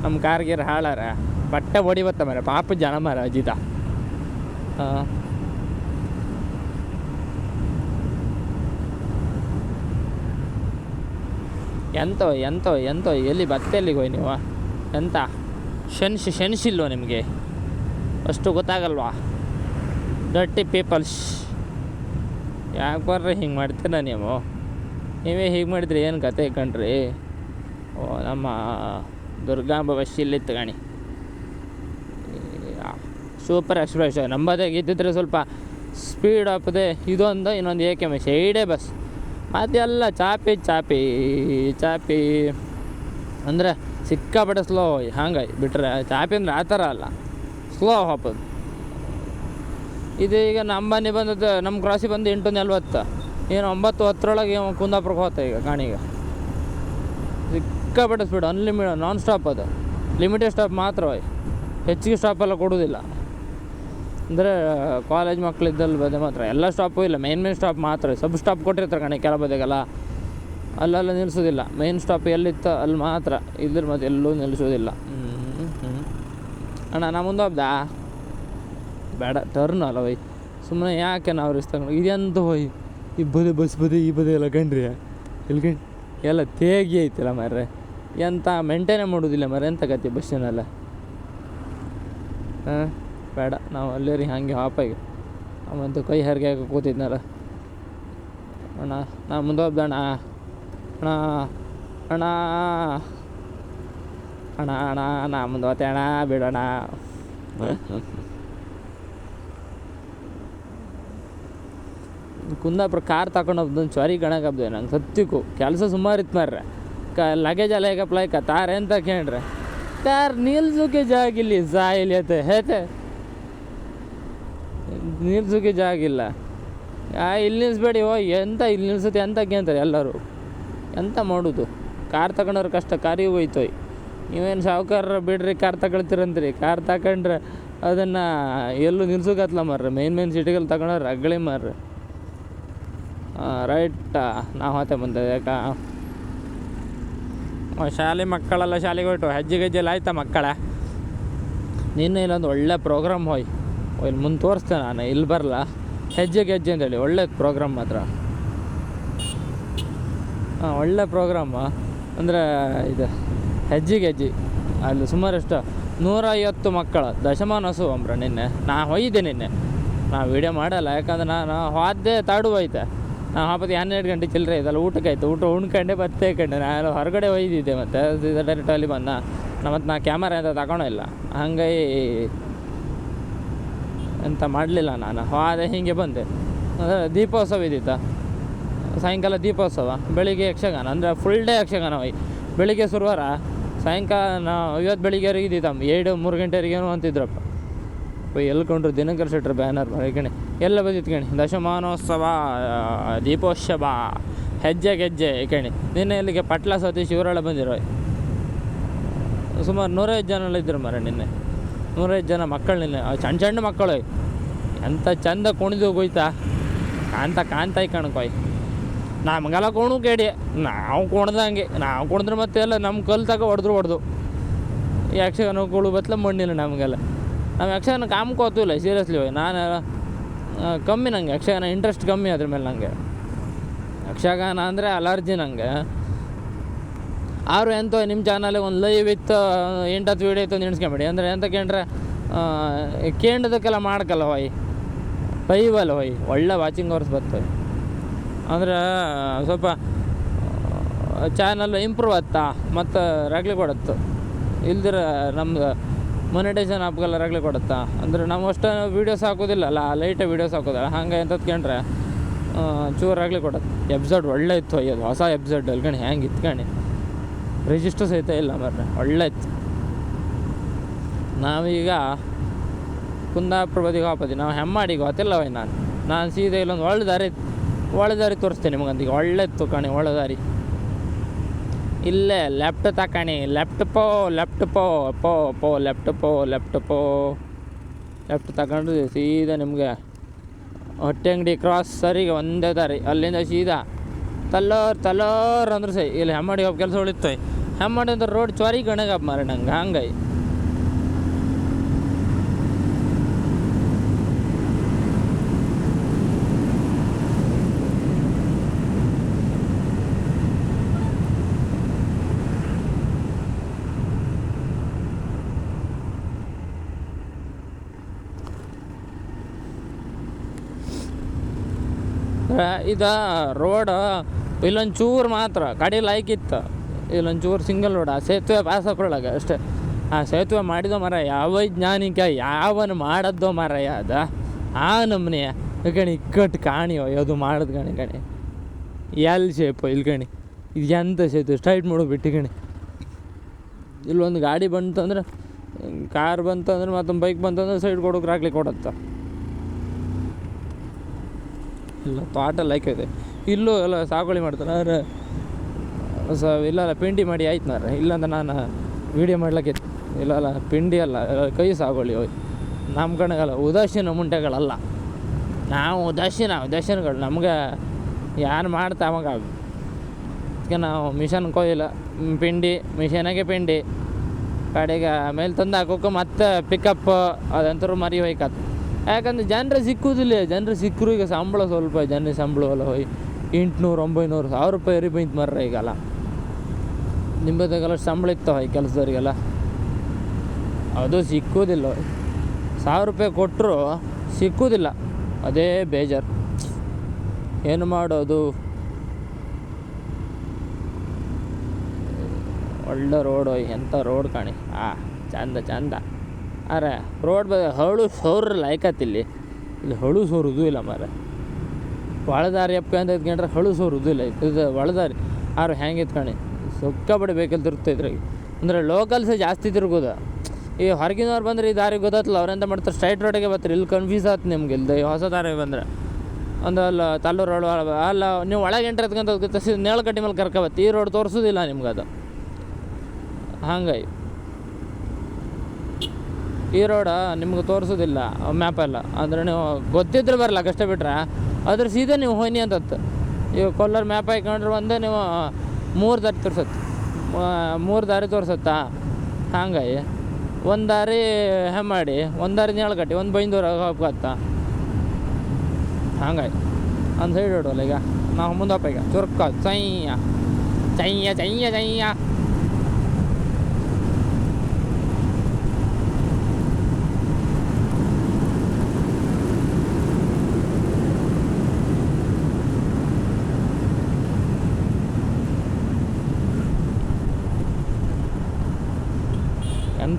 ನಮ್ಮ ಕಾರ್ ಗೀರ್ ಹಾಳಾರ. ಬಟ್ಟೆ ಹೊಡಿ ಬತ್ತ ಮರ ಪಾಪ ಜನ ಮರ ಅಜಿತ. ಎಂತೋ ಎಂತೋ ಎಂತೋ, ಎಲ್ಲಿ ಬತ್ತೆ ಎಲ್ಲಿಗೆ ಹೋಯ್ ನೀವು? ಎಂತ? ಶೆನ್ಶ್ ಶೆನ್ಶಿಲ್ವ ನಿಮಗೆ? ಅಷ್ಟು ಗೊತ್ತಾಗಲ್ವಾ? ಡರ್ಟಿ ಪೀಪಲ್ಸ್ ಯಾಕೆ ಬರ್ರಿ ಹಿಂಗೆ ಮಾಡ್ತೀರ ನೀವು? ನೀವೇ ಹೀಗೆ ಮಾಡಿದ್ರಿ ಏನು ಕತೆ ಕಣ್ರಿ? ಓ, ನಮ್ಮ ದುರ್ಗಾಂಬ ಇಲ್ಲಿತ್ತು ಕಣಿ. ಸೂಪರ್ ಎಕ್ಸ್ಪ್ರೆಸ್ ನಂಬದೇ ಇದ್ದಿದ್ರೆ ಸ್ವಲ್ಪ ಸ್ಪೀಡ್ ಆಪದೆ ಇದೊಂದು, ಇನ್ನೊಂದು ಏಕೆ ಮೆ ಶೈಡೇ ಬಸ್ ಅದೆಲ್ಲ ಚಾಪಿ ಚಾಪಿ ಚಾಪಿ. ಅಂದರೆ ಸಿಕ್ಕಾಪಟ್ಟೆ ಸ್ಲೋ ಹಂಗೆ ಚಾಪಿ ಅಂದ್ರೆ ಆ ಥರ ಅಲ್ಲ. ಸ್ಲೋ ಹಾಪದು ಇದು ಈಗ ನಮ್ಮ ಮನೆ ಬಂದದ್ದು, ನಮ್ಮ ಕ್ರಾಸಿಗೆ ಬಂದು ಎಂಟು ನಲ್ವತ್ತು. ಏನು ಒಂಬತ್ತು ಹತ್ತರೊಳಗೆ ಕುಂದಾಪುರಕ್ಕೆ ಹೋಗ್ತಾ ಈಗ ಕಾಣಿಗೆ. ಸಿಕ್ಕಾಪಟ್ಟೆ ಸ್ಪೀಡ್ ಅನ್ಲಿಮಿಟೆಡ್ ನಾನ್ ಸ್ಟಾಪ್ ಅದು. ಲಿಮಿಟೆಡ್ ಸ್ಟಾಪ್ ಮಾತ್ರ. ಹೆಚ್ಚಿಗೆ ಸ್ಟಾಪೆಲ್ಲ ಕೊಡೋದಿಲ್ಲ ಅಂದರೆ ಕಾಲೇಜ್ ಮಕ್ಕಳಿದ್ದಲ್ಲಿ ಬದೇ ಮಾತ್ರ. ಎಲ್ಲ ಸ್ಟಾಪು ಇಲ್ಲ ಮೇನ್ ಮೇನ್ ಸ್ಟಾಪ್ ಮಾತ್ರ. ಸಬ್ ಸ್ಟಾಪ್ ಕೊಟ್ಟಿರ್ತಾರೆ ಕಣೆ ಕೆಲ ಬದಿಗೆಲ್ಲ ಅಲ್ಲೆಲ್ಲ ನಿಲ್ಲಿಸೋದಿಲ್ಲ. ಮೇನ್ ಸ್ಟಾಪ್ ಎಲ್ಲಿತ್ತು ಅಲ್ಲಿ ಮಾತ್ರ ಇದ್ರ ಮತ್ತೆ ಎಲ್ಲೂ ನಿಲ್ಲಿಸೋದಿಲ್ಲ. ಅಣ್ಣ, ನಾ ಮುಂದೆ ಹೋಗ್ದಾ? ಬೇಡ ಟರ್ನ್ ಅಲ್ಲ ಒಯ್ ಸುಮ್ಮನೆ ಯಾಕೆ ನಾವು ರಿಸ್ ತಗೊಂಡು ಇದೆಂತ ಹೋಯ್? ಈ ಬದಿ, ಬಸ್ ಬದಿ, ಈ ಬದಿ ಎಲ್ಲ ಕಂಡ್ರಿ? ಇಲ್ಲಿ ಕಂಡು ಎಲ್ಲ ತೇಗಿ ಐತಿಲ್ಲ ಮಾರ್ರೆ. ಎಂತ ಮೇಂಟೈನೇ ಮಾಡೋದಿಲ್ಲ ಮರ ಎಂತ ಕತೆ ಬಸ್ಸಿನೆಲ್ಲ ಹಾಂ, ಬೇಡ, ನಾವು ಅಲ್ಲೇ ರೀ, ಹಾಗೆ ಹಾಪಾಗಿ ಅವಂತೂ ಕೈ ಹರಿಗೆ ಕೂತಿದ್ನಲ್ಲ. ಅಣ್ಣ, ನಾ ಮುಂದೆ ಹೋಗ್ದಣ್ಣ. ಅಣ್ಣ ಅಣ್ಣ. ಅಣ್ಣ ಅಣ್ಣ, ನಾ ಮುಂದೆ ಓತೆ ಅಣ್ಣ ಬಿಡೋಣ ಕುಂದಾಪುರ ಕಾರ್ ತಗೊಂಡು ಹೋಗ್ದು ಚ್ವರಿ ಕಣಕಬ್ದೆ ನಂಗೆ ಸತ್ಯಕ್ಕೂ. ಕೆಲಸ ಸುಮಾರು ಇತ್ತು ಮಾರ್ರೆ. ಕ ಲಗೇಜ್ ಎಲ್ಲ ಲೈಕ ತಾರ್ ಎಂತ ಕೇಳ್ರೆ. ಕಾರ್ ನಿಲ್ಸೋಕೆ ಜಾಗಿಲ್ಲ ಸಾಯಿಲಿ ಅತ್ತೆ. ಹೇತೆ ನಿಲ್ಸೋಕೆ ಜಾಗಿಲ್ಲ ಇಲ್ಲಿ ನಿಲ್ಸ್ಬೇಡಿ, ಓ, ಎಂತ ಇಲ್ಲಿ ನಿಲ್ಸುತ್ತೆ ಅಂತ ಕೇಳ್ತಾರೆ ಎಲ್ಲರೂ. ಎಂತ ಮಾಡೋದು? ಕಾರ್ ತಗೊಂಡವ್ರ ಕಷ್ಟ, ಕಾರಿಗೆ ಹೋಯ್ತೋಯ್. ನೀವೇನು ಸಾವುಕಾರ ಬಿಡ್ರಿ, ಕಾರ್ ತಗೊಳ್ತೀರಂತೀರಿ. ಕಾರ್ ತಗೊಂಡ್ರೆ ಅದನ್ನು ಎಲ್ಲೂ ನಿಲ್ಸೋಕತ್ಲ ಮಾರ್ರೆ. ಮೇನ್ ಮೇನ್ ಸಿಟಿಗಳು ತಗೊಂಡ್ರೆ ಅಗ್ಳಿ ಮಾರ್ರೆ. ರೈಟ್. ನಾವು ಹೋತೆ ಬಂದೆ ಯಾಕ? ಶಾಲೆ ಮಕ್ಕಳೆಲ್ಲ ಶಾಲೆಗೆ ಹೊಯ್ಟು ಹೆಜ್ಜೆ ಗೆಜ್ಜೆಲ್ಲ ಆಯ್ತಾ ಮಕ್ಕಳ? ನಿನ್ನೆ ಇಲ್ಲೊಂದು ಒಳ್ಳೆ ಪ್ರೋಗ್ರಾಮ್ ಹೋಯ್. ಇಲ್ಲಿ ಮುಂದೆ ತೋರಿಸ್ತೇನೆ ನಾನು. ಇಲ್ಲಿ ಬರಲ್ಲ ಹೆಜ್ಜೆ ಗೆಜ್ಜೆ ಅಂತೇಳಿ. ಒಳ್ಳೆ ಪ್ರೋಗ್ರಾಮ್ ಮಾತ್ರ. ಹಾಂ, ಒಳ್ಳೆ ಪ್ರೋಗ್ರಾಮ ಅಂದರೆ ಇದು ಹೆಜ್ಜೆ ಗೆಜ್ಜೆ ಅಲ್ಲಿ ಸುಮಾರಷ್ಟು ನೂರೈವತ್ತು ಮಕ್ಕಳ ದಶಮಾನೋತ್ಸವ ಅಂಬ್ರ ನಿನ್ನೆ. ನಾ ಹೊಯ್ದೆ ನಿನ್ನೆ. ನಾ ವೀಡಿಯೋ ಮಾಡಲ್ಲ, ಯಾಕಂದ್ರೆ ನಾನು ಹೋದೆ ತಾಡು ಹೋಯ್ತೆ ನಾ ಹಾಪತ್ತಿ ಹನ್ನೆರಡು ಗಂಟೆ ಚಿಲ್ಲರೆ ಇದಲ್ಲ ಊಟಕ್ಕೆ ಆಯ್ತು ಊಟ ಉಣ್ಕಂಡೆ, ಬತ್ತೆ ಕಂಡೆ. ನಾನು ಹೊರಗಡೆ ಒಯ್ದಿದ್ದೆ ಮತ್ತೆ ಡೈರೆಕ್ಟ್ ಅಲ್ಲಿ ಬಂದ. ಮತ್ತು ನಾ ಕ್ಯಾಮರಾ ಅಂತ ತಗೊಳಿಲ್ಲ ಹಂಗಾಗಿ ಅಂತ ಮಾಡಲಿಲ್ಲ ನಾನು. ಹಾದೆ ಹೀಗೆ ಬಂದೆ. ದೀಪೋತ್ಸವ ಇದ್ದಿತ್ತ? ಸಾಯಂಕಾಲ ದೀಪೋತ್ಸವ, ಬೆಳಿಗ್ಗೆ ಯಕ್ಷಗಾನ, ಅಂದರೆ ಫುಲ್ ಡೇ ಯಕ್ಷಗಾನ ಹೋಯ್ ಬೆಳಿಗ್ಗೆ ಶುರುವಾರ, ಸಾಯಂಕಾಲ ನಾವು ಇವತ್ತು ಬೆಳಿಗ್ಗೆ ಇದ್ದಿತ್ತಮ್ಮ ಏಳು ಮೂರು ಗಂಟೆವರೆಗೇನು ಅಂತಿದ್ರಪ್ಪ. ಎಲ್ಲಿ ಕೊಂಡ್ರು ದಿನಕರ್ ಶೆಟ್ರ್ ಬ್ಯಾನರ್ ಕಣೆ. ಎಲ್ಲ ಬಂದಿತ್ತು ಕಣಿ. ದಶಮಾನೋತ್ಸವ, ದೀಪೋತ್ಸವ, ಹೆಜ್ಜೆ ಗೆಜ್ಜೆ ಕಣಿ. ನಿನ್ನೆ ಇಲ್ಲಿಗೆ ಪಟ್ಲ, ಸತೀಶ್ ಇವರೆಲ್ಲ ಬಂದಿರೋ. ಸುಮಾರು ನೂರೈದು ಜನ ಇದ್ರು ಮರ ನಿನ್ನೆ. ನೂರೈದು ಜನ ಮಕ್ಕಳು ನಿನ್ನೆ. ಸಣ್ಣ ಸಣ್ಣ ಮಕ್ಕಳು. ಎಂಥ ಚಂದ ಕುಣಿದು ಕುಯ್ತಾ. ಕಾಂತ ಕಾಂತಾಯಿ ಕಣ್ಕೊಯ್ ನಮಗೆಲ್ಲ ಕೋಣು ಕೇಡಿ. ನಾವು ಕುಣ್ದಂಗೆ ನಾವು ಕುಣಿದ್ರೆ ಮತ್ತೆ ಎಲ್ಲ ನಮ್ಮ ಕಲ್ ತಗ ಹೊಡೆದ್ರು ಹೊಡೆದು. ಯಕ್ಷಗಾನಗಳು ಬತ್ಲ ಮಣ್ಣಿಲ್ಲ ನಮಗೆಲ್ಲ. ನಾವು ಯಕ್ಷಗಾನ ಕಾಮ್ಕೋತಿಲ್ಲ ಸೀರಿಯಸ್ಲಿ ನಾನು ಕಮ್ಮಿ ನಂಗೆ ಯಕ್ಷಗಾನ ಇಂಟ್ರೆಸ್ಟ್ ಕಮ್ಮಿ ಅದ್ರ ಮೇಲೆ ನನಗೆ ಯಕ್ಷಗಾನ ಅಂದರೆ ಅಲರ್ಜಿ ನನಗೆ ಆರು ಎಂತ ನಿಮ್ಮ ಚಾನಲಿಗೆ ಒಂದು ಲೈವ್ ಇತ್ತು, ಎಂಟತ್ತು ವೀಡಿಯೋ ಇತ್ತು ನೆನೆಸ್ಕೊಂಬಿಡಿ ಅಂದರೆ ಎಂತ ಕೇಂದ್ರೆ ಕೇಂದ್ರದಕ್ಕೆಲ್ಲ ಮಾಡ್ಕಲ್ಲ ಹೋಯ್ ಲೈವ್ ಹೊಯ್ ಹೋಯ್ ಒಳ್ಳೆ ವಾಚಿಂಗ್ ಅವರ್ಸ್ ಬರ್ತವೆ ಅಂದ್ರೆ, ಸ್ವಲ್ಪ ಚಾನಲ್ ಇಂಪ್ರೂವ್ ಆಯ್ತಾ? ಮತ್ತು ರಗ್ಲಿ ಕೊಡತ್ತು. ಇಲ್ದಿರ ನಮ್ದು ಮೊನಿಟೈಸೇಷನ್ ಆಪ್ಗೆಲ್ಲ ರಗ್ಲಿ ಕೊಡುತ್ತಾ? ಅಂದರೆ ನಾವು ಅಷ್ಟು ವೀಡಿಯೋಸ್ ಹಾಕೋದಿಲ್ಲ ಅಲ್ಲ ಲೈಟಾಗಿ ವೀಡಿಯೋಸ್ ಹಾಕೋದಲ್ಲ, ಹಂಗೆ ಎಂತದ್ಕೊಂಡ್ರೆ ಚೂರು ರಗ್ಲಿ ಕೊಡತ್ತೆ. ಎಪಿಸೋಡ್ ಒಳ್ಳೆ ಇತ್ತು ಅಯ್ಯೋದು ಹೊಸ ಎಪಿಸೋಡ್ ಅಲ್ಕಣಿ ಹೆಂಗೆ ಇತ್ಕಣಿ ರಿಜಿಸ್ಟರ್ ಸಹಿತ ಇಲ್ಲ ಮರ್ರೆ, ಒಳ್ಳೆ ಇತ್ತು. ನಾವೀಗ ಕುಂದಾಪುರ ಬದಿಗೆ ಹಾಪದಿ ನಾವು ಹೆಮ್ಮಾಡಿ ಗೊತ್ತಿಲ್ಲ ವೈ ನಾನು. ನಾನು ಸೀದಾ ಇಲ್ಲೊಂದು ಒಳ್ಳೆ ದಾರಿ ಒಳ್ಳೆ ದಾರಿ ತೋರಿಸ್ತೇನೆ ನಿಮಗಂತೀಗ ಒಳ್ಳೆ ಇತ್ತು ಕಣಿ ಒಳ್ಳೆ ದಾರಿ ಇಲ್ಲೇ ಲೆಫ್ಟ್ ತಕಣಿ ಲೆಫ್ಟ್ ಪೋ ಲೆಫ್ಟ್ ಪೋ ಪೋ ಪೋ ಲೆಫ್ಟ್ ಪೋ ಲೆಫ್ಟ್ ಪೋ ಲೆಫ್ಟ್ ತಗೊಂಡು ಸೀದಾ ನಿಮಗೆ ಹೊಟ್ಟೆ ಅಂಗಡಿ ಕ್ರಾಸ್ ಸರಿಗೆ ಒಂದೇ ದಾರಿ. ಅಲ್ಲಿಂದ ಸೀದಾ ತಲ್ಲೋರ್ ತಲ್ಲೋರ್ ಅಂದ್ರೆ ಸೈ. ಇಲ್ಲಿ ಹೆಮ್ಮಡಿ ಹೋಗಿ ಕೆಲಸ ಉಳಿತು ಹೆಮ್ಮಡಿ ಅಂದ್ರೆ ರೋಡ್ ಚೋರಿ ಗಣಗಪ್ಪ ಮಾರಿ ನಂಗೆ. ಹಂಗೈ ಅಂದ್ರೆ ಇದು ರೋಡ್ ಇಲ್ಲೊಂದು ಚೂರು ಮಾತ್ರ, ಕಡೆ ಲೈಕ್ ಇಲ್ಲೊಂದು ಚೂರು ಸಿಂಗಲ್ ರೋಡ್ ಆ ಸೇತುವೆ ಪಾಸ್ ಹಾಕೊಳ್ಳಾಗ ಅಷ್ಟೇ. ಆ ಸೇತುವೆ ಮಾಡಿದೋ ಮರ ಯಾವ ಜ್ಞಾನಿಕ ಯಾವನು ಮಾಡದ್ದೋ ಮರಯ ಅದ. ಆ ನಮ್ಮನೆ ಗಣಿ ಇಕ್ಕಟ್ಟು ಕಾಣಿಯೋ ಯಾವುದು ಮಾಡದ್ ಗಣಿ ಗಣಿ. ಎಲ್ ಶೇಪು ಇಲ್ಲಿ ಗಣಿ. ಇದು ಎಂತ ಸೇತುವೆ? ಸ್ಟ್ರೈಟ್ ಮಾಡು ಬಿಟ್ಟು ಗಣಿ. ಇಲ್ಲೊಂದು ಗಾಡಿ ಬಂತಂದ್ರೆ ಕಾರ್ ಬಂತಂದ್ರೆ ಮತ್ತೊಂದು ಬೈಕ್ ಬಂತಂದ್ರೆ ಸೈಡ್ ಕೊಡೋಕೆ ರಾಗ್ಲಿ ಕೊಡತ್ತ. ಇಲ್ಲ ತೋಟ ಇದೆ. ಇಲ್ಲೂ ಎಲ್ಲ ಸಾಗುವಳಿ ಮಾಡ್ತಾರೆ ಸ ಇಲ್ಲಲ್ಲ ಪಿಂಡಿ ಮಾಡಿ ಆಯ್ತು ನಾರ ಇಲ್ಲಾಂದ್ರೆ ನಾನು ವೀಡಿಯೋ ಮಾಡ್ಲಿಕ್ಕೆ ಇಲ್ಲ ಅಲ್ಲ ಪಿಂಡಿ ಅಲ್ಲ, ಕೈ ಸಾಗುವಳಿ ಹೋಯ್ ನಮ್ಮ ಕಣಗಲ್ಲ, ಉದಾಸೀನ ಮುಂಟೆಗಳಲ್ಲ ನಾವು ಉದಾಸೀನ, ಉದಾಸೀನಗಳು. ನಮ್ಗೆ ಯಾರು ಮಾಡ್ತಾ ಅವಾಗ ಅದಕ್ಕೆ ನಾವು ಮಿಷನ್ ಕೊಯ್ಲ. ಪಿಂಡಿ ಮಿಷನಾಗೆ ಪಿಂಡಿ. ಕಡೆಗೆ ಆಮೇಲೆ ತಂದು ಹಾಕೋಕೆ ಮತ್ತೆ ಪಿಕಪ್ ಅದಂತರೂ ಮರಿ ಹೋಯ್ಕತ್. ಯಾಕಂದ್ರೆ ಜನರು ಸಿಕ್ಕುವುದಿಲ್ಲ ಜನರು ಸಿಕ್ಕರು ಈಗ ಸಂಬಳ ಸ್ವಲ್ಪ, ಜನರಿಗೆ ಸಂಬಳ ಎಲ್ಲ ಹೋಯ್. ಎಂಟುನೂರು, ಒಂಬೈನೂರು ಸಾವಿರ ರೂಪಾಯಿ ರೀ ಬೈತ್ ಮರ್ರ ಈಗಲ್ಲ. ನಿಮ್ಮದಾಗೆಲ್ಲ ಸಂಬಳ ಇತ್ತು ಹೋಯ್ ಕೆಲಸದವ್ರಿಗೆಲ್ಲ. ಅದು ಸಿಕ್ಕುವುದಿಲ್ಲ ಹೋಯ್. ಸಾವಿರ ರೂಪಾಯಿ ಕೊಟ್ಟರು ಸಿಕ್ಕುವುದಿಲ್ಲ ಅದೇ ಬೇಜಾರು. ಏನು ಮಾಡೋದು? ಒಳ್ಳೆ ರೋಡು ಎಂಥ ರೋಡ್ ಕಾಣಿ. ಆ, ಚಂದ ಚಂದ. ಅರೆ, ರೋಡ್ ಬ ಹಳು ಸೋರ್ ಲಾಯ್ಕತ್ತಿಲ್ಲಿ ಇಲ್ಲಿ. ಹಳು ಸೋರುದು ಇಲ್ಲ ಮಾರ. ಒಳದಾರಿ ಅಂತ ಇದ್ಕೊಂಡ್ರೆ ಹಳು ಸೋರುದು ಇಲ್ಲ. ಇದು ಒಳದಾರಿ ಆರು ಹೆಂಗೆ ಇತ್ಕಣಿ ಸೊಕ್ಕಬಡಿ ಬೇಕಲ್ಲಿ ಇದ್ರಾಗ. ಅಂದರೆ ಲೋಕಲ್ಸೇ ಜಾಸ್ತಿ ತಿರುಗೋದ. ಈ ಹೊರಗಿನವ್ರು ಬಂದರೆ ಈ ದಾರಿ ಗೊತ್ತಾತಲ್ಲ ಅವ್ರೆಂತ ಮಾಡ್ತಾರೆ? ಸ್ಟ್ರೈಟ್ ರೋಡಿಗೆ ಬರ್ತಾರೆ. ಇಲ್ಲಿ ಕನ್ಫ್ಯೂಸ್ ಆಯ್ತು ನಿಮ್ಗೆ. ಇಲ್ಲಿ ಹೊಸ ದಾರಿ ಬಂದ್ರೆ. ಒಂದು ಅಲ್ಲ, ತಲ್ಲೂರು ರೋಡ್ ಅಲ್ಲ, ನೀವು ಒಳಗೆ ಎಂಟ್ರ್ ಎತ್ಕೊಂತ ನೇಳು ನೇಳಕಟ್ಟಿ ಮೇಲೆ ಕರ್ಕೊಬತ್ತಿ ಈ ರೋಡ್ ತೋರಿಸೋದಿಲ್ಲ ನಿಮ್ಗೆ ಅದು. ಹಂಗಾಗಿ. ಈ ರೋಡ ನಿಮ್ಗೆ ತೋರಿಸೋದಿಲ್ಲ ಮ್ಯಾಪೆಲ್ಲ ಅಂದರೆ ನೀವು ಗೊತ್ತಿದ್ರೆ ಬರಲ್ಲ ಕಷ್ಟ ಬಿಟ್ರೆ. ಅದ್ರ ಸೀದಾ ನೀವು ಹೋಯ್ನಿ ಅಂತತ್ತು. ಈಗ ಕೊಲ್ಲರ್ ಮ್ಯಾಪ್ ಹಾಕೊಂಡ್ರೆ ಒಂದೇ ನೀವು ಮೂರು ದಾರಿ ತೋರಿಸತ್ತೆ. ಮೂರು ದಾರಿ ತೋರಿಸುತ್ತಾ? ಹಂಗಾಗಿ ಒಂದು ದಾರಿ ಹೆಮ್ಮಾಡಿ, ಒಂದು ದಾರಿ ನೇಳಕಟ್ಟಿ ಒಂದು ಬೈಂದೂರ ಹೋಗ್ಕತ್ತ ಹಂಗಾಗಿ ಅಂತ ಹೇಳಿ ಈಗ? ನಾವು ಮುಂದಪ್ಪ ಈಗ. ಚುರ್ಕ ಚೈಯ ಚೈಯ ಚೈಯ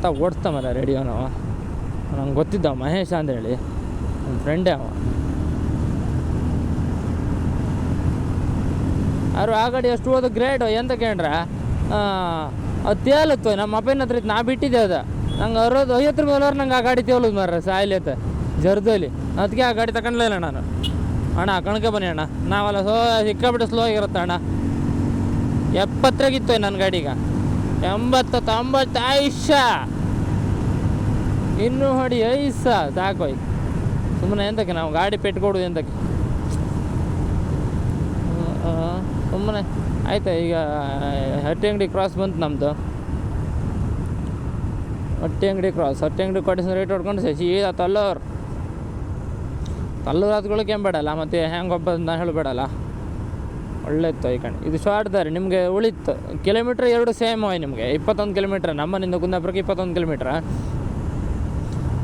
ಚೈಯ ಓಡ್ತ ಮರ ರೇಡಿಯೋನು ನಂಗೆ ಗೊತ್ತಿದ್ದ ಮಹೇಶ ಅಂತೇಳಿ ನನ್ನ ಫ್ರೆಂಡೇ ಅವ ಅವರು ಆ ಗಾಡಿ ಅಷ್ಟು ಓದು ಗ್ರೇಟು ಎಂತ ಕೇಳ್ರೆ ಅದು ತೇಲತ್ತು ನಮ್ಮ ಅಪ್ಪನ ಹತ್ರ ನಾ ಬಿಟ್ಟಿದ್ದೆ ಅದು. ನಂಗೆ ಅರವತ್ತು ಐವತ್ತು ರೂಪಾಯಿ ನಂಗೆ ಆ ಗಾಡಿ ತೇಲೋದು ಮಾರ್ರೆ ಸಾಯ್ಲಿತ್ತ ಜರ್ದಲ್ಲಿ ಅದಕ್ಕೆ ಆ ಗಾಡಿ ತಗೊಂಡ್ಲಿಲ್ಲ ನಾನು. ಅಣ್ಣ ಕಣಕ್ಕೆ ಬನ್ನಿ ಅಣ್ಣ. ನಾವೆಲ್ಲ ಸೋ, ಸಿಕ್ಕಾಬಿಟ್ಟು ಸ್ಲೋ ಆಗಿರುತ್ತೆ ಅಣ್ಣ. ಎಪ್ಪತ್ತರಾಗಿತ್ತು ನನ್ನ ಗಾಡಿಗೆ ಎಂಬತ್ತು ತೊಂಬತ್ತು ಐಷ ಇನ್ನೂ ಹೊಡಿ ಐಸ ಸಾಕೋಯ್. ಸುಮ್ಮನೆ ಎಂತಕ್ಕೆ ನಾವು ಗಾಡಿ ಪೆಟ್ಕೊಡುದು ಎಂತಕ್ಕೆ? ಸುಮ್ಮನೆ ಆಯ್ತಾ, ಈಗ, ಹಟ್ಟಿ ಅಂಗಡಿ ಕ್ರಾಸ್ ಬಂತು ನಮ್ಮದು ಹಟ್ಟಿ ಅಂಗಡಿ ಕ್ರಾಸ್ ಹಟ್ಟಿ ಅಂಗಡಿ ಕೊಡಿಸಿದ ರೇಟ್ ಹೊಡ್ಕೊಂಡು ಸೀದಾ ತಲ್ಲೂರು. ತಲ್ಲೂರು ಹತ್ಕೊಳ್ಳೋಕೆ ಬೇಡಲ್ಲ, ಮತ್ತು ಹೆಂಗೆ ಒಬ್ಬ ನಾನು ಹೇಳಬೇಡಲ್ಲ. ಒಳ್ಳೆ ಇತ್ತು ಈ ಕಣೆ. ಇದು ಶಾರ್ಟ್ ದಾರಿ, ನಿಮಗೆ ಉಳಿತು ಕಿಲೋಮೀಟ್ರ್ ಎರಡು ಸೇಮ್ ಹೋಯ್ ನಿಮಗೆ, ಇಪ್ಪತ್ತೊಂದು ಕಿಲೋಮೀಟ್ರ್ ನಮ್ಮನಿಂದ ಕುಂದಾಪುರಕ್ಕೆ ಇಪ್ಪತ್ತೊಂದು ಕಿಲೋಮೀಟ್ರ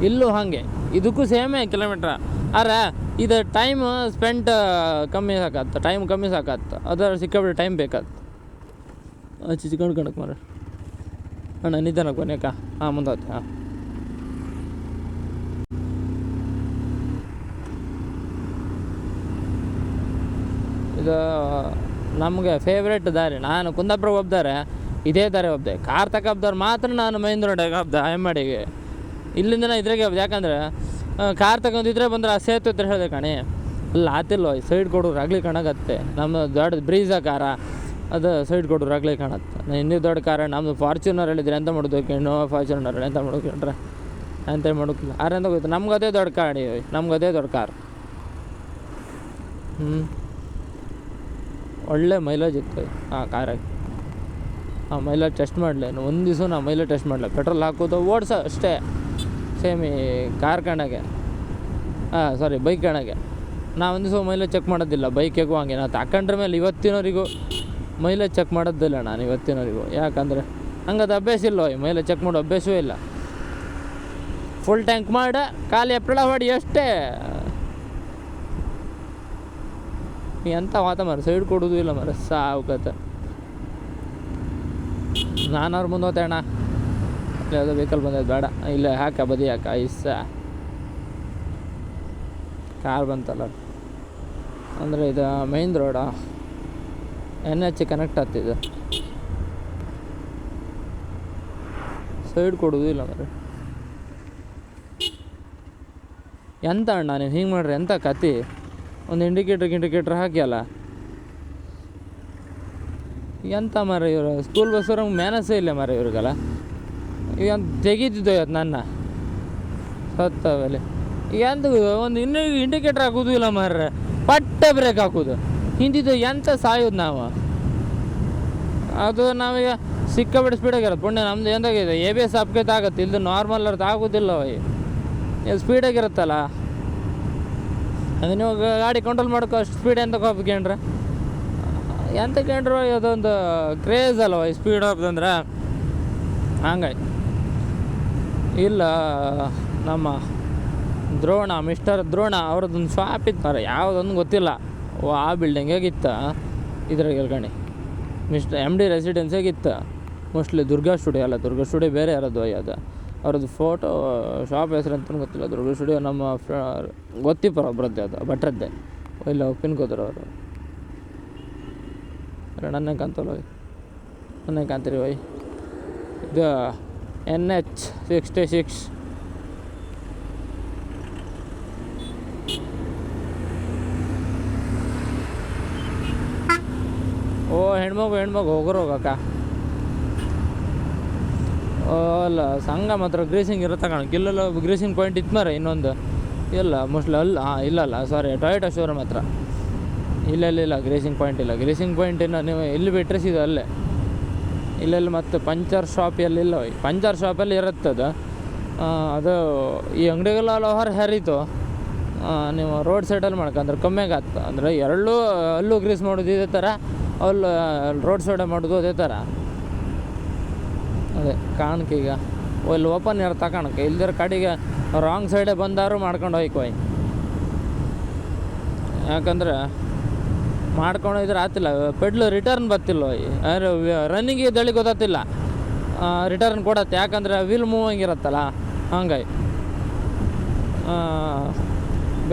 ಇಲ್ಲೂ ಹಾಗೆ. ಇದಕ್ಕೂ ಸೇಮೇ ಕಿಲೋಮೀಟ್ರ ಆದ್ರೆ, ಇದು ಟೈಮ್ ಸ್ಪೆಂಟ್ ಕಮ್ಮಿ ಸಾಕತ್ತ ಟೈಮ್ ಕಮ್ಮಿ ಸಾಕತ್ತ ಅದರ ಸಿಕ್ಕಾಬಿಟ್ಟು ಟೈಮ್ ಬೇಕಾತ್. ಆಚೆ ಚಿಕನ್ ಕಣಕ್ಕೆ ಮರ ಅಣ್ಣ ನಿಧಾನ ಕೊನೆಕ ಹಾಂ ಮುಂದಾಯ್ತು ಹಾಂ. ಇದು, ನಮಗೆ ಫೇವ್ರೇಟ್ ದಾರಿ. ನಾನು ಕುಂದಾಪುರ ಒಬ್ದಾರೆ ಇದೇ ದಾರಿ ಒಬ್ದೆ ಕಾರ್ ತಗೊಬ್ದವ್ರು ಮಾತ್ರ ನಾನು ಮಹೇಂದ್ರ ರೋಡಾಗ ಹಬ್ದೆ ಇಲ್ಲಿಂದ ನಾ ಇದ್ರಾಗೆ ಯಾಕಂದ್ರೆ ಕಾರ್ ತಗೊಂಡಿದ್ರೆ ಬಂದ್ರೆ ಆ ಸೇತು ಹತ್ರ ಹೇಳಿದೆ ಕಣಿ. ಅಲ್ಲ ಆತಿಲ್ವ ಸೈಡ್ ಕೊಡೋರು ಆಗ್ಲಿ ಕಾಣಕತ್ತೆ. ನಮ್ಮ ದೊಡ್ಡ ಬ್ರೀಜ ಕಾರ, ಅದು ಸೈಡ್ ಕೊಡೋರು ಆಗ್ಲಿ ಕಾಣತ್ತೆ. ಇನ್ನೂ ದೊಡ್ಡ ಕಾರ ನಮ್ಮದು ಫಾರ್ಚುನರ್ ಹೇಳಿದ್ರೆ ಎಂತ ಮಾಡೋದು ಇನ್ನೋ ಫಾರ್ಚುನರ್ ಎಂತ ಅಂತ ಮಾಡೋಕಿಲ್ಲ. ಮಾಡೋಕ್ಕಿಲ್ಲ ಆರೆಂತ ಗೊತ್ತು, ನಮ್ಗೆ ಅದೇ ದೊಡ್ಡ ಕಾರಿ ನಮ್ಗೆ ಅದೇ ದೊಡ್ಡ ಕಾರ್. ಹ್ಞೂ ಒಳ್ಳೆ ಮೈಲೇಜ್ ಇತ್ತು ಆ ಕಾರಾಗಿ. ಆ ಮೈಲೇಜ್ ಟೆಸ್ಟ್ ಮಾಡಲಿ, ಒಂದು ದಿವಸ ನಾ ಮೈಲೇಜ್ ಟೆಸ್ಟ್ ಮಾಡಲಿ. ಪೆಟ್ರೋಲ್ ಹಾಕೋದು, ಓಡಿಸೋ ಅಷ್ಟೇ. ಸೇಮ್ ಈ ಕಾರ್ ಕಣಗೆ ಹಾಂ ಸಾರಿ ಬೈಕ್ ಕಣಗೆ ನಾ ಒಂದು ದಿವಸ ಮೈಲೇಜ್ ಚೆಕ್ ಮಾಡೋದಿಲ್ಲ ಬೈಕಿಗೂ ಹಂಗೆ ನಾ ತಗೊಂಡ್ರ ಮೇಲೆ ಇವತ್ತಿನವರಿಗೂ ಮೈಲೇಜ್ ಚೆಕ್ ಮಾಡೋದಿಲ್ಲ ನಾನು ಇವತ್ತಿನವರಿಗೂ. ಯಾಕಂದರೆ ಹಂಗೆ ಅದು ಅಭ್ಯಾಸ ಇಲ್ಲ ಈ ಮೈಲೇಜ್ ಚೆಕ್ ಮಾಡೋ ಅಭ್ಯಾಸವೇ ಇಲ್ಲ. ಫುಲ್ ಟ್ಯಾಂಕ್ ಮಾಡ, ಖಾಲಿ ಎಪ್ಪಳ ಹೊಡಿ ಅಷ್ಟೇ. ಎಂಥ ಮಾತ ಮರ ಸೈಡ್ ಕೊಡೋದು ಇಲ್ಲ ಮರ ಸಾವು ಕತೆ ಅವ್ರ ಮುಂದೆ ಹೋತೆ ಯಾವುದೋ ವೆಹಿಕಲ್ ಬಂದ ಬೇಡ. ಇಲ್ಲ ಹಾಕ, ಬದಿ ಹಾಕ ಇಸ್ಸ ಕಾರ್ ಬಂತಲ್ಲ ಅಂದರೆ ಇದು main road N H connect ಆಗ್ತಿದೆ. ಸೈಡ್ ಕೊಡೋದು ಇಲ್ಲ ಅಂದರೆ ಎಂತ ಅಣ್ಣ ನೀವು ಹಿಂಗೆ ಮಾಡ್ರಿ ಎಂತ ಕತಿ? ಒಂದು ಇಂಡಿಕೇಟ್ರ್ ಇಂಡಿಕೇಟ್ರ್ ಹಾಕಿಯಲ್ಲ ಎಂತ ಮರ ಇವರು? ಸ್ಕೂಲ್ ಬಸ್ಸವ್ರಂಗೆ ಮ್ಯಾನಸೇ ಇಲ್ಲ ಮರ ಇವ್ರಿಗಲ್ಲ. ಈಗ ತೆಗೀತಿದ್ದು ಇವತ್ತು ನನ್ನ. ಸತ್ತವೆಲೆ ಈಗ ಎಂತ ಒಂದು ಇನ್ನೂ ಇಂಡಿಕೇಟ್ರ್ ಹಾಕೋದು ಇಲ್ಲ ಮಾರ್ರೆ. ಪಟ್ಟ ಬ್ರೇಕ್ ಹಾಕೋದು. ಹಿಂದಿದ್ದು ಎಂತ ಸಾಯೋದು ನಾವು? ಅದು ನಾವೀಗ ಸಿಕ್ಕಾಬಿಟ್ಟು ಸ್ಪೀಡಾಗಿರೋದು ಪುಣ್ಯ ನಮ್ದು ಎಂದಾಗಿದೆ? ಎ ಬಿ ಎಸ್ ಅಪ್ಗೇತ್ ಆಗುತ್ತೆ. ಇದು ನಾರ್ಮಲ್ ಅರ್ಥ ಆಗೋದಿಲ್ಲ ಸ್ಪೀಡ್ ಸ್ಪೀಡಾಗಿರುತ್ತಲ್ಲ ಅದು ನೀವು ಗಾಡಿ ಕಂಟ್ರೋಲ್ ಮಾಡ್ಕೊ ಅಷ್ಟು ಸ್ಪೀಡ್ ಎಂತ ಹೋಗ್ಬೇಕೇನ್ರ ಎಂತ ಕೇಂದ್ರ ಅದೊಂದು ಕ್ರೇಜ್ ಅಲ್ವ ಈ ಸ್ಪೀಡ್ ಹೋಗ್ದಂದ್ರೆ ಹಂಗಾಯ್ತು. ಇಲ್ಲ, ನಮ್ಮ ದ್ರೋಣ, ಮಿಸ್ಟರ್ ದ್ರೋಣ ಅವ್ರದ್ದೊಂದು ಶಾಪ್ ಇತ್ತು ಯಾವುದೊಂದು ಗೊತ್ತಿಲ್ಲ. ಓ, ಆ ಬಿಲ್ಡಿಂಗಾಗಿತ್ತು ಇದ್ರಾಗ ಹೇಳ್ಕೊಂಡು ಮಿಸ್ಟರ್ ಎಂ ಡಿ ರೆಸಿಡೆನ್ಸಿಯಾಗಿತ್ತು ಮೋಸ್ಟ್ಲಿ ದುರ್ಗಾ ಸ್ಟುಡಿಯೋ ಅಲ್ಲ, ದುರ್ಗಾ ಸ್ಟುಡಿಯೋ ಬೇರೆ ಯಾರದು ಅದು. ಅವ್ರದ್ದು ಫೋಟೋ ಶಾಪ್ ಹೆಸರು ಅಂತ ಗೊತ್ತಿಲ್ಲ. ದುರ್ಗಾ ಸ್ಟುಡಿಯೋ ನಮ್ಮ ಫ್ರ ಗೊತ್ತಿಪ್ಪರ ಒಬ್ರದ್ದೇ ಅದು, ಭಟ್ರದ್ದೇ. ಇಲ್ಲ ಪಿನ್ಕೋದ್ರು ಅವರು. ನನ್ನ ಕಾಂತಲ್ಲ ನನ್ನ ಕಾಂತೀರಿ ಒಯ್ ಇದು ಎನ್ ಎಚ್ ಸಿಕ್ಸ್ಟಿ ಸಿಕ್ಸ್ ಓ, ಹೆಣ್ಮಗು ಹೆಣ್ಮಗು ಹೋಗೋರು ಹೋಗಕ್ಕ. ಓ, ಅಲ್ಲ ಸಂಘ ಮಾತ್ರ ಗ್ರೀಸಿಂಗ್ ಇರುತ್ತೆ ಕಣ. ಇಲ್ಲೆಲ್ಲ ಗ್ರೀಸಿಂಗ್ ಪಾಯಿಂಟ್ ಇತ್ತು ಮಾರ ಇನ್ನೊಂದು. ಇಲ್ಲ ಮೋಸ್ಟ್ಲಿ ಅಲ್ಲ, ಹಾಂ ಇಲ್ಲಲ್ಲ ಸಾರಿ ಟೊಯೋಟಾ ಶೋರೂಮ್ ಹತ್ರ. ಇಲ್ಲ ಇಲ್ಲ ಇಲ್ಲ ಗ್ರೇಸಿಂಗ್ ಪಾಯಿಂಟ್ ಇಲ್ಲ. ಗ್ರೀಸಿಂಗ್ ಪಾಯಿಂಟ್ ಇನ್ನು ನೀವು ಎಲ್ಲಿ ಬಿಟ್ಟರೆ ಸೀದಾ ಅಲ್ಲೇ. ಇಲ್ಲೆಲ್ಲಿ ಮತ್ತು ಪಂಚರ್ ಶಾಪ್ ಇಲ್ಲ ಪಂಚರ್ ಶಾಪಲ್ಲಿ ಇರುತ್ತೆ ಅದು ಈ ಅಂಗಡಿಗೆಲ್ಲ ಹೊರ ಹರಿತು ನೀವು ರೋಡ್ ಸೈಡಲ್ಲಿ ಮಾಡ್ಕೊಂಡ್ರೆ ಕಮ್ಮಿಗೆ ಆಗ್ತದೆ. ಅಂದರೆ ಎರಡೂ ಅಲ್ಲೂ ಗ್ರೀಸ್ ಮಾಡೋದು ಇದೇ ಥರ ಅಲ್ಲಿ ರೋಡ್ ಸೈಡ ಮಾಡೋದು ಅದೇ ಥರ. ಅದೇ ಓ, ಇಲ್ಲಿ ಓಪನ್ ಇರ್ತಾ ತಗೋಣಕ್ಕೆ ಇಲ್ದಿರ ಕಡೆಗೆ ರಾಂಗ್ ಸೈಡೇ ಬಂದಾರು ಮಾಡ್ಕೊಂಡು ಹೋಯ್ಕೋಯ್ ಯಾಕಂದ್ರೆ ಮಾಡ್ಕೊಂಡು ಇದ್ರೆ ಆತಿಲ್ಲ. ಪೆಡ್ಲು ರಿಟರ್ನ್ ಬತ್ತಿಲ್ಲ ಅಂದರೆ ರನ್ನಿಂಗ್ ದಳಿ ಗೊತ್ತಾತಿಲ್ಲ ರಿಟರ್ನ್ ಕೊಡತ್ತೆ. ಯಾಕಂದ್ರೆ ವೀಲ್ ಮೂವ್ ಆಗಿರತ್ತಲ್ಲ ಹಂಗಾಗಿ.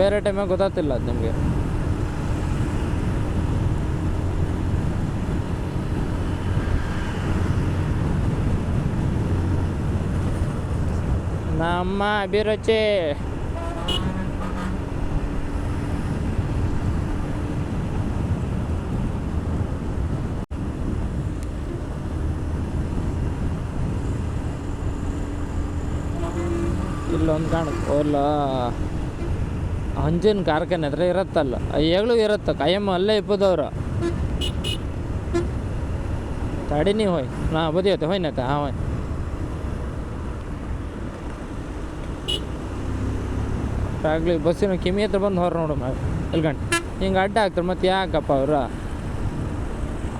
ಬೇರೆ ಟೈಮಾಗ ಗೊತ್ತಾತಿಲ್ಲ ಅದು ನಿಮಗೆ. ನಮ್ಮ ಅಭಿರುಚಿ. ಇಲ್ಲೊಂದು ಕಾಣುತ್ತೆ ಅಲ್ಲ ಹಂಚಿನ ಕಾರ್ಖಾನೆ ಹತ್ರ ಇರತ್ತಲ್ಲ. ಏಗಳು ಇರತ್ತೆ ಕಾಯಮ್ಮ ಅಲ್ಲೇ ಇಪ್ಪದವ್ರು. ತಡಿ ನೀವು ಹೋಯ್. ನಾ ಬದಿಯತ್ತೆ ಹೋಯ್ನತ್ತ ಹಾಂ, ಹೋಯ್. ಆಗ್ಲಿ, ಬಸ್ಸಿನ ಕಿಮಿ ಹತ್ರ ಬಂದು ಹೊರ ನೋಡು ಮ್ಯಾಮ್ ಇಲ್ಕಂಡು. ಹಿಂಗೆ ಅಡ್ಡ ಹಾಕ್ತಾರೆ, ಮತ್ತೆ ಯಾಕಪ್ಪ ಅವ್ರ?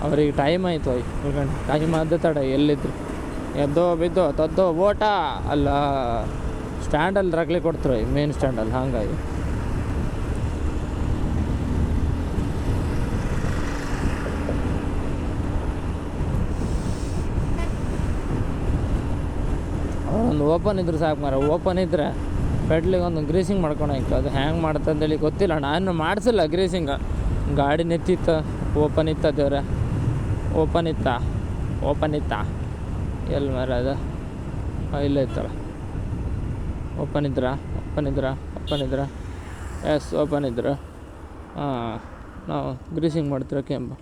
ಅವ್ರಿಗೆ ಟೈಮ್ ಆಯ್ತು ಹೋಯ್. ಇಲ್ಕಂಡು. ಟೈಮ್ ತಡ ಎಲ್ಲಿದ್ರು. ಎದ್ದೋ ಬಿದ್ದೋ, ತದ್ದೋ, ಓಟ. ಅಲ್ಲ. ಸ್ಟ್ಯಾಂಡಲ್ಲಿ ರಗ್ಲಿ ಕೊಡ್ತಾರೆ ಮೇನ್ ಸ್ಟ್ಯಾಂಡಲ್ಲಿ, ಹಾಗಾಗಿ. ಒಂದು ಓಪನ್ ಇದ್ರೆ ಸಾಕು ಮಾರ ಓಪನ್ ಇದ್ದರೆ ಪೆಡ್ಲಿಗೆ ಒಂದು ಗ್ರೀಸಿಂಗ್ ಮಾಡ್ಕೊಳಕ್ಕೆ ಅದು ಹ್ಯಾಂಗೆ ಮಾಡುತ್ತೆ ಅಂತೇಳಿ ಗೊತ್ತಿಲ್ಲ, ನಾನು ಮಾಡಿಸಿಲ್ಲ ಗ್ರೀಸಿಂಗ ಗಾಡಿ ನಿಂತಿತ್ತು ಓಪನ್ ಇತ್ತ ದೇವ್ರೆ? ಓಪನ್ ಇತ್ತ? ಓಪನ್ ಇತ್ತ? ಎಲ್ಲಿ ಮಾರ ಅದು? ಇಲ್ಲೇ ಇತ್ತಲ್ಲ. ಓಪನ್ ಇದ್ರಾ ಓಪನ್ ಇದ್ರಾ ಓಪನ್ ಇದ್ರಾ ಎಸ್ ಓಪನ್ ಇದ್ರ ಹಾಂ, ನಾವು ಗ್ರೀಸಿಂಗ್ ಮಾಡ್ತೀರ ಕೆಂಬ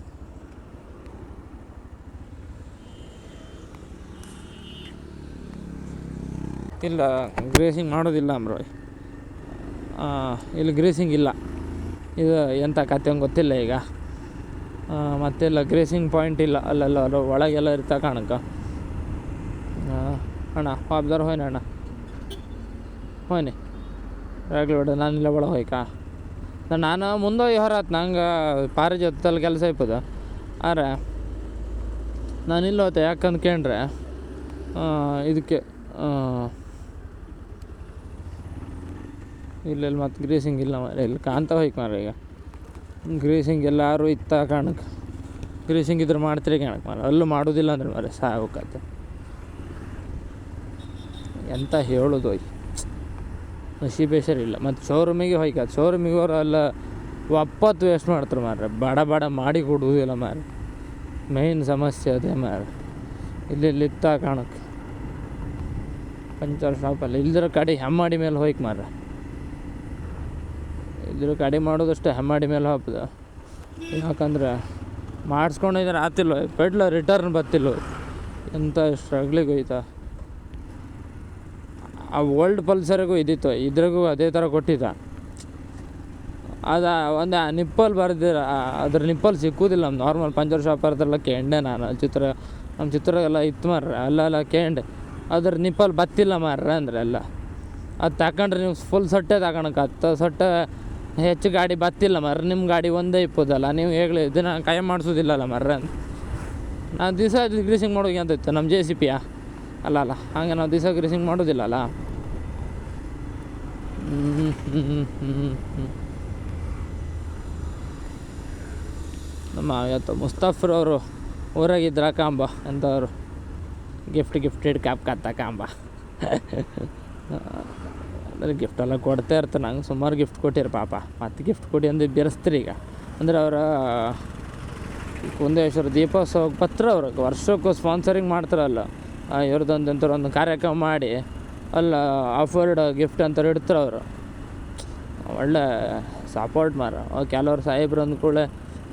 ಇಲ್ಲ ಗ್ರೇಸಿಂಗ್ ಮಾಡೋದಿಲ್ಲ ಅಂಬ್ರೋ ಇಲ್ಲಿ ಗ್ರೀಸಿಂಗ್ ಇಲ್ಲ. ಇದು ಎಂಥ ಕತೆ ಗೊತ್ತಿಲ್ಲ ಈಗ. ಮತ್ತೆ ಮತ್ತೆಲ್ಲ ಗ್ರೇಸಿಂಗ್ ಪಾಯಿಂಟ್ ಇಲ್ಲ. ಅಲ್ಲೆಲ್ಲ ಅಲ್ಲ ಒಳಗೆಲ್ಲ ಇರ್ತಾ ಕಾಣಕ್ಕ ಅಣ್ಣ ಪಾಪ್ದಾರ ಹೋಯ್ನ ಅಣ್ಣ? ಹೋಯ್ನಿ. ಆಗಲಿ ಬಿಡ ನಾನಿಲ್ಲ ಒಳಗೆ ಹೋಯ್ಕಾ ನಾನು ಮುಂದೆ ಹೊರತ್ ನಂಗೆ ಪಾರಿ ಜೊತೆಲಿ ಕೆಲಸ ಇಪ್ಪದ ನಾನು ಇಲ್ಲ ಹೋತೆ ಯಾಕಂದ್ ಕೇಳ್ರೆ ಇದಕ್ಕೆ ಆ, ಮತ್ತು ಗ್ರೀಸಿಂಗ್ ಇಲ್ಲ ಮಾರೆ ಇಲ್ಲಿ ಕಾಂತ ಹೋಯ್ಕೆ ಮಾರ ಈಗ. ಗ್ರೀಸಿಂಗ್ ಎಲ್ಲರೂ ಇತ್ತ ಕಾಣಕ್ಕೆ ಗ್ರೀಸಿಂಗ್ ಇದ್ರೆ ಮಾಡ್ತೀರಿ ಕಾಣಕ್ಕೆ ಮಾರ ಅಲ್ಲೂ ಮಾಡೋದಿಲ್ಲ ಅಂದ್ರೆ ಮಾರ ಸಾವುಕತ್ತೆ ಎಂತ ಹೇಳೋದು ಹೋಯ್. ಸರಿ ಇಲ್ಲ. ಮತ್ತು ಶೋರೂಮಿಗೆ ಹೋಯ್ಕ ಶೋರೂಮಿಗೆ ಅವರೆಲ್ಲ ಒಪ್ಪತ್ತು ವೇಸ್ಟ್ ಮಾಡ್ತಾರೆ ಮಾರ್ರೆ. ಬಡ ಬಡ ಮಾಡಿ ಕೊಡುವುದಿಲ್ಲ ಮಾರ್ರೆ. ಮೇಯ್ನ್ ಸಮಸ್ಯೆ ಅದೇ ಮಾರ್ರೆ. ಇಲ್ಲಿ ಲಿತ್ತ ಕಾಣಕ್ಕೆ. ಪಂಚರ್ ಶಾಪಲ್ಲಿ ಇಲ್ದಿರೋ ಕಡೆ ಹೆಮ್ಮಾಡಿ ಮೇಲೆ ಹೋಯ್ಕೆ ಮಾರ್ರೆ. ಇಲ್ದಿರೋ ಕಡೆ ಮಾಡೋದಷ್ಟು ಹೆಮ್ಮಾಡಿ ಮೇಲೆ ಹಾಪದ ಯಾಕಂದ್ರೆ ಮಾಡಿಸ್ಕೊಂಡಿದ್ರೆ ಆತಿಲ್ಲ. ಪೆಡ್ಲ ರಿಟರ್ನ್ ಬತ್ತಿಲ್ಲ ಎಂಥ ಸ್ಟ್ರಗ್ಲಿಗೆ ಹೋಯ್ತಾ? ಆ ಓಲ್ಡ್ ಪಲ್ಸರಿಗೂ ಇದ್ದಿತ್ತು ಇದ್ರಿಗೂ ಅದೇ ಥರ ಕೊಟ್ಟಿದ್ದ. ಅದು ಒಂದು ನಿಪ್ಪಲ್ ಬರ್ದಿರ ಅದ್ರ ನಿಪ್ಪಲ್ ಸಿಕ್ಕುದಿಲ್ಲ ನಮ್ಮ ನಾರ್ಮಲ್ ಪಂಚರ್ ಶಾಪ್ ಬರ್ತಾರಲ್ಲ ಕೇಂಡೆ ನಾನು, ಚಿತ್ರ ನಮ್ಮ ಚಿತ್ರಗೆಲ್ಲ ಇತ್ತು ಮಾರ್ರೆ, ಅಲ್ಲೆಲ್ಲ ಕೇಂಡೆ. ಅದ್ರ ನಿಪ್ಪಲ್ ಬತ್ತಿಲ್ಲ ಮಾರ್ರೆ ಅಂದ್ರೆ ಎಲ್ಲ. ಅದು ತಗೊಂಡ್ರೆ ನೀವು ಫುಲ್ ಸೊಟ್ಟೆ ತಗೊಳಕ್ಕೆ ಹತ್ತು ಸೊಟ್ಟೆ ಹೆಚ್ಚು ಗಾಡಿ ಬತ್ತಿಲ್ಲ ಮರ್ರೆ ನಿಮ್ಮ ಗಾಡಿ ಒಂದೇ ಇಪ್ಪದಲ್ಲ, ನೀವು ಹೇಗಲಿ ದಿನ ಕಾಯಂ ಮಾಡಿಸೋದಿಲ್ಲಲ್ಲ ಮರ್ರೆ ನಾವು ದಿವಸ ಗ್ರೀಸಿಂಗ್ ಮಾಡೋಕೆ ಅಂತ ಇತ್ತು ನಮ್ಮ ಜೆ ಸಿ ಪಿಯ ಅಲ್ಲ ಅಲ್ಲ ಹಾಗೆ ನಾವು ದಿವಸ ಗ್ರೀಸಿಂಗ್ ಮಾಡೋದಿಲ್ಲಲ್ಲ. ನಮ್ಮ ಇವತ್ತು ಮುಸ್ತಫ್ರವರು ಊರಾಗಿದ್ರ ಕಾಂಬ ಎಂಥವ್ರು ಗಿಫ್ಟ್ ಗಿಫ್ಟೆಡ್ ಕ್ಯಾಪ್ ಕತ್ತ ಕಾಂಬ ಅಂದರೆ ಗಿಫ್ಟ್ ಎಲ್ಲ ಕೊಡ್ತಾ ಇರ್ತಾರೆ. ನಂಗೆ ಸುಮಾರು ಗಿಫ್ಟ್ ಕೊಟ್ಟಿರು ಪಾಪ. ಮತ್ತೆ ಗಿಫ್ಟ್ ಕೊಡಿ ಅಂದ್ರೆ ಬೆರೆಸ್ತೀರಿ ಈಗ. ಅಂದರೆ ಅವರ ಕುಂದೇಶ್ವರ ದೀಪೋತ್ಸವ ಪತ್ರ ಅವ್ರಿಗೆ ವರ್ಷಕ್ಕೂ ಸ್ಪಾನ್ಸರಿಂಗ್ ಮಾಡ್ತಾರಲ್ಲ. ಇವ್ರದ್ದೊಂದು ಎಂಥವ್ರು ಒಂದು ಕಾರ್ಯಕ್ರಮ ಮಾಡಿ. ಅಲ್ಲ ಆಫರ್ಡ್ ಗಿಫ್ಟ್ ಅಂತ ಇಡ್ತಾರೆ ಅವರು. ಒಳ್ಳೆ ಸಪೋರ್ಟ್ ಮಾರ ಕೆಲವರು ಸಾಹೇಬ್ರು ಅಂದ ಕೂಡಲೇ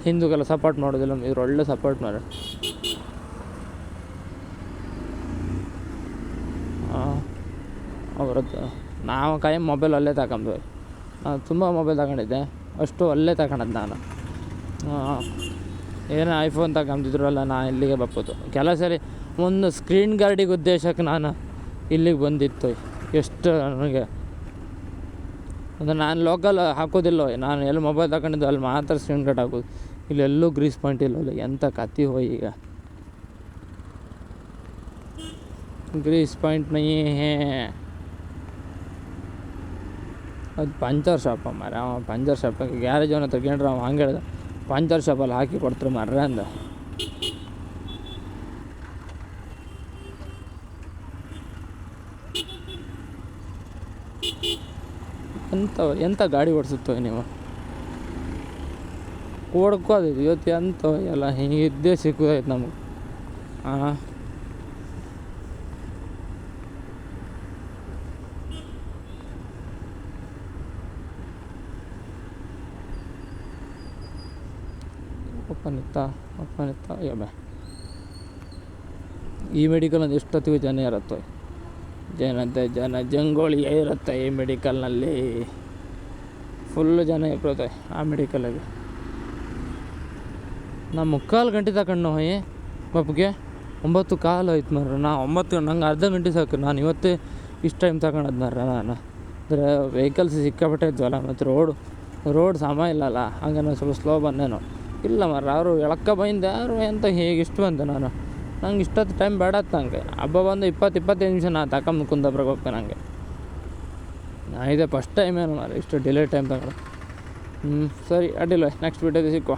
ಹಿಂದೂಗೆಲ್ಲ ಸಪೋರ್ಟ್ ಮಾಡೋದಿಲ್ಲ, ಇವ್ರು ಒಳ್ಳೆ ಸಪೋರ್ಟ್ ಮಾರ ಅವ್ರದ್ದು ನಾವು ಕೈ ಮೊಬೈಲ್ ಅಲ್ಲೇ ತಗೊಂಡ್ವಿ. ತುಂಬ ಮೊಬೈಲ್ ತಗೊಂಡಿದ್ದೆ. ಅಷ್ಟು ಅಲ್ಲೇ ತಗೊಂಡದ್ದು ನಾನು. ಏನೇ ಐಫೋನ್ ತಗೊಂಡಿದ್ರಲ್ಲ ನಾನು ಇಲ್ಲಿಗೆ ಬಪ್ಪೋದು ಕೆಲವು ಸರಿ, ಒಂದು ಸ್ಕ್ರೀನ್ ಗಾರ್ಡಿಗೆ ಉದ್ದೇಶಕ್ಕೆ ನಾನು ಇಲ್ಲಿಗೆ ಬಂದಿತ್ತು. ಎಷ್ಟು ನನಗೆ. ಅಂದರೆ ನಾನು ಲೋಕಲ್ ಹಾಕೋದಿಲ್ಲ, ನಾನು ಎಲ್ಲಿ ಮೊಬೈಲ್ ತಗೊಂಡಿದ್ದು ಅಲ್ಲಿ ಮಾತ್ರ ಸ್ಕ್ರೀನ್ ಕಟ್ ಹಾಕೋದು ಇಲ್ಲೆಲ್ಲೂ ಗ್ರೀಸ್ ಪಾಯಿಂಟ್ ಇಲ್ಲ ಎಂಥ ಕತ್ತಿ ಹೋಯ್ ಈಗ. ಗ್ರೀಸ್ ಪಾಯಿಂಟ್ ನೈ ಹೇ. ಅದು ಪಂಚರ್ ಶಾಪ ಮಾರ ಅವ ಪಂಚರ್ ಶಾಪ್ ಗ್ಯಾರೇಜ್ ಅವನ ತಗೊಂಡ್ರೆ ಅವ ಹಂಗೆ ಹೇಳ್ದ ಪಂಚರ್ ಶಾಪಲ್ಲಿ ಹಾಕಿ ಕೊಡ್ತಾರೆ ಮಾರ್ರೆ ಅಂದ. ಎಂಥ ಎಂಥ ಗಾಡಿ ಓಡಿಸುತ್ತೋ ನೀವು? ಓಡ್ಕೋದು ಇವತ್ತು ಎಂಥ ಎಲ್ಲ ಹಿಂಗೆ ಇದ್ದೇ ಸಿಕ್ಕುದೈತೆ ನಮಗೆ. ಹಾಂ ಓಪನ್ ಇತ್ತ ಓಪನ್ ಇತ್ತ ಯಬ್ಬೆ ಈ ಮೆಡಿಕಲ್ ಅಂದ್ರೆ ಎಷ್ಟೊತ್ತಿಗೂ ಜನ ಇರುತ್ತೋ. ಜನತೆ, ಜನ ಜಂಗೋಳಿ ಇರುತ್ತೆ ಈ ಮೆಡಿಕಲ್ನಲ್ಲಿ. ಫುಲ್ಲು ಜನ ಇರುತ್ತೆ ಆ ಮೆಡಿಕಲಿಗೆ. ನಾ ಮುಕ್ಕಾಲು ಗಂಟೆ ತಗೊಂಡು ಹೋಯ್ ಪಪ್ಪಿಗೆ ಒಂಬತ್ತು ಕಾಲು ಆಯ್ತು ಮರ ನಾ ಒಂಬತ್ತು, ನಂಗೆ ಅರ್ಧ ಗಂಟೆ ಸಾಕು. ನಾನು ಇವತ್ತೇ ಇಷ್ಟು ಟೈಮ್ ತಗೊಂಡದ್ ಮರ ನಾನು. ಅಂದರೆ ವೆಹಿಕಲ್ಸ್ ಸಿಕ್ಕಾಪಟ್ಟೆ ಇದ್ವಲ್ಲ, ಮತ್ತು ರೋಡು ರೋಡ್ ಸಮ ಇಲ್ಲಲ್ಲ, ಹಂಗೆ ನಾನು ಸ್ವಲ್ಪ ಸ್ಲೋ ಬಂದೇನು. ಇಲ್ಲ ಮರ ಅವರು ಎಳಕ್ಕ ಬಂದೆ ಅವರು ಎಂತ, ಹೇಗೆ, ಇಷ್ಟು ಬಂದೆ ನಾನು. ನಂಗೆ ಇಷ್ಟೊತ್ತು ಟೈಮ್ ಬೇಡತ್ತು ನಂಗೆ. ಹಬ್ಬ ಬಂದು ಇಪ್ಪತ್ತು, ಇಪ್ಪತ್ತೈದು ನಿಮಿಷ ನಾ ತಗೊಂಡು ಕುಂದಾಬ್ರಿಗೆ ಹೋಗ್ತೇನೆ ನನಗೆ ನಾ ಇದೆ ಫಸ್ಟ್ ಟೈಮ್ ಏನು ಮಾರ್ರೆ ಇಷ್ಟು ಡಿಲೇ ಟೈಮ್ ತಗೊಂಡು ಹ್ಞೂ ಸರಿ, ಅಡ್ಡಿಲ್ಲ ನೆಕ್ಸ್ಟ್ ವಿಡಿಯೋದು ಸಿಕ್ಕುವ.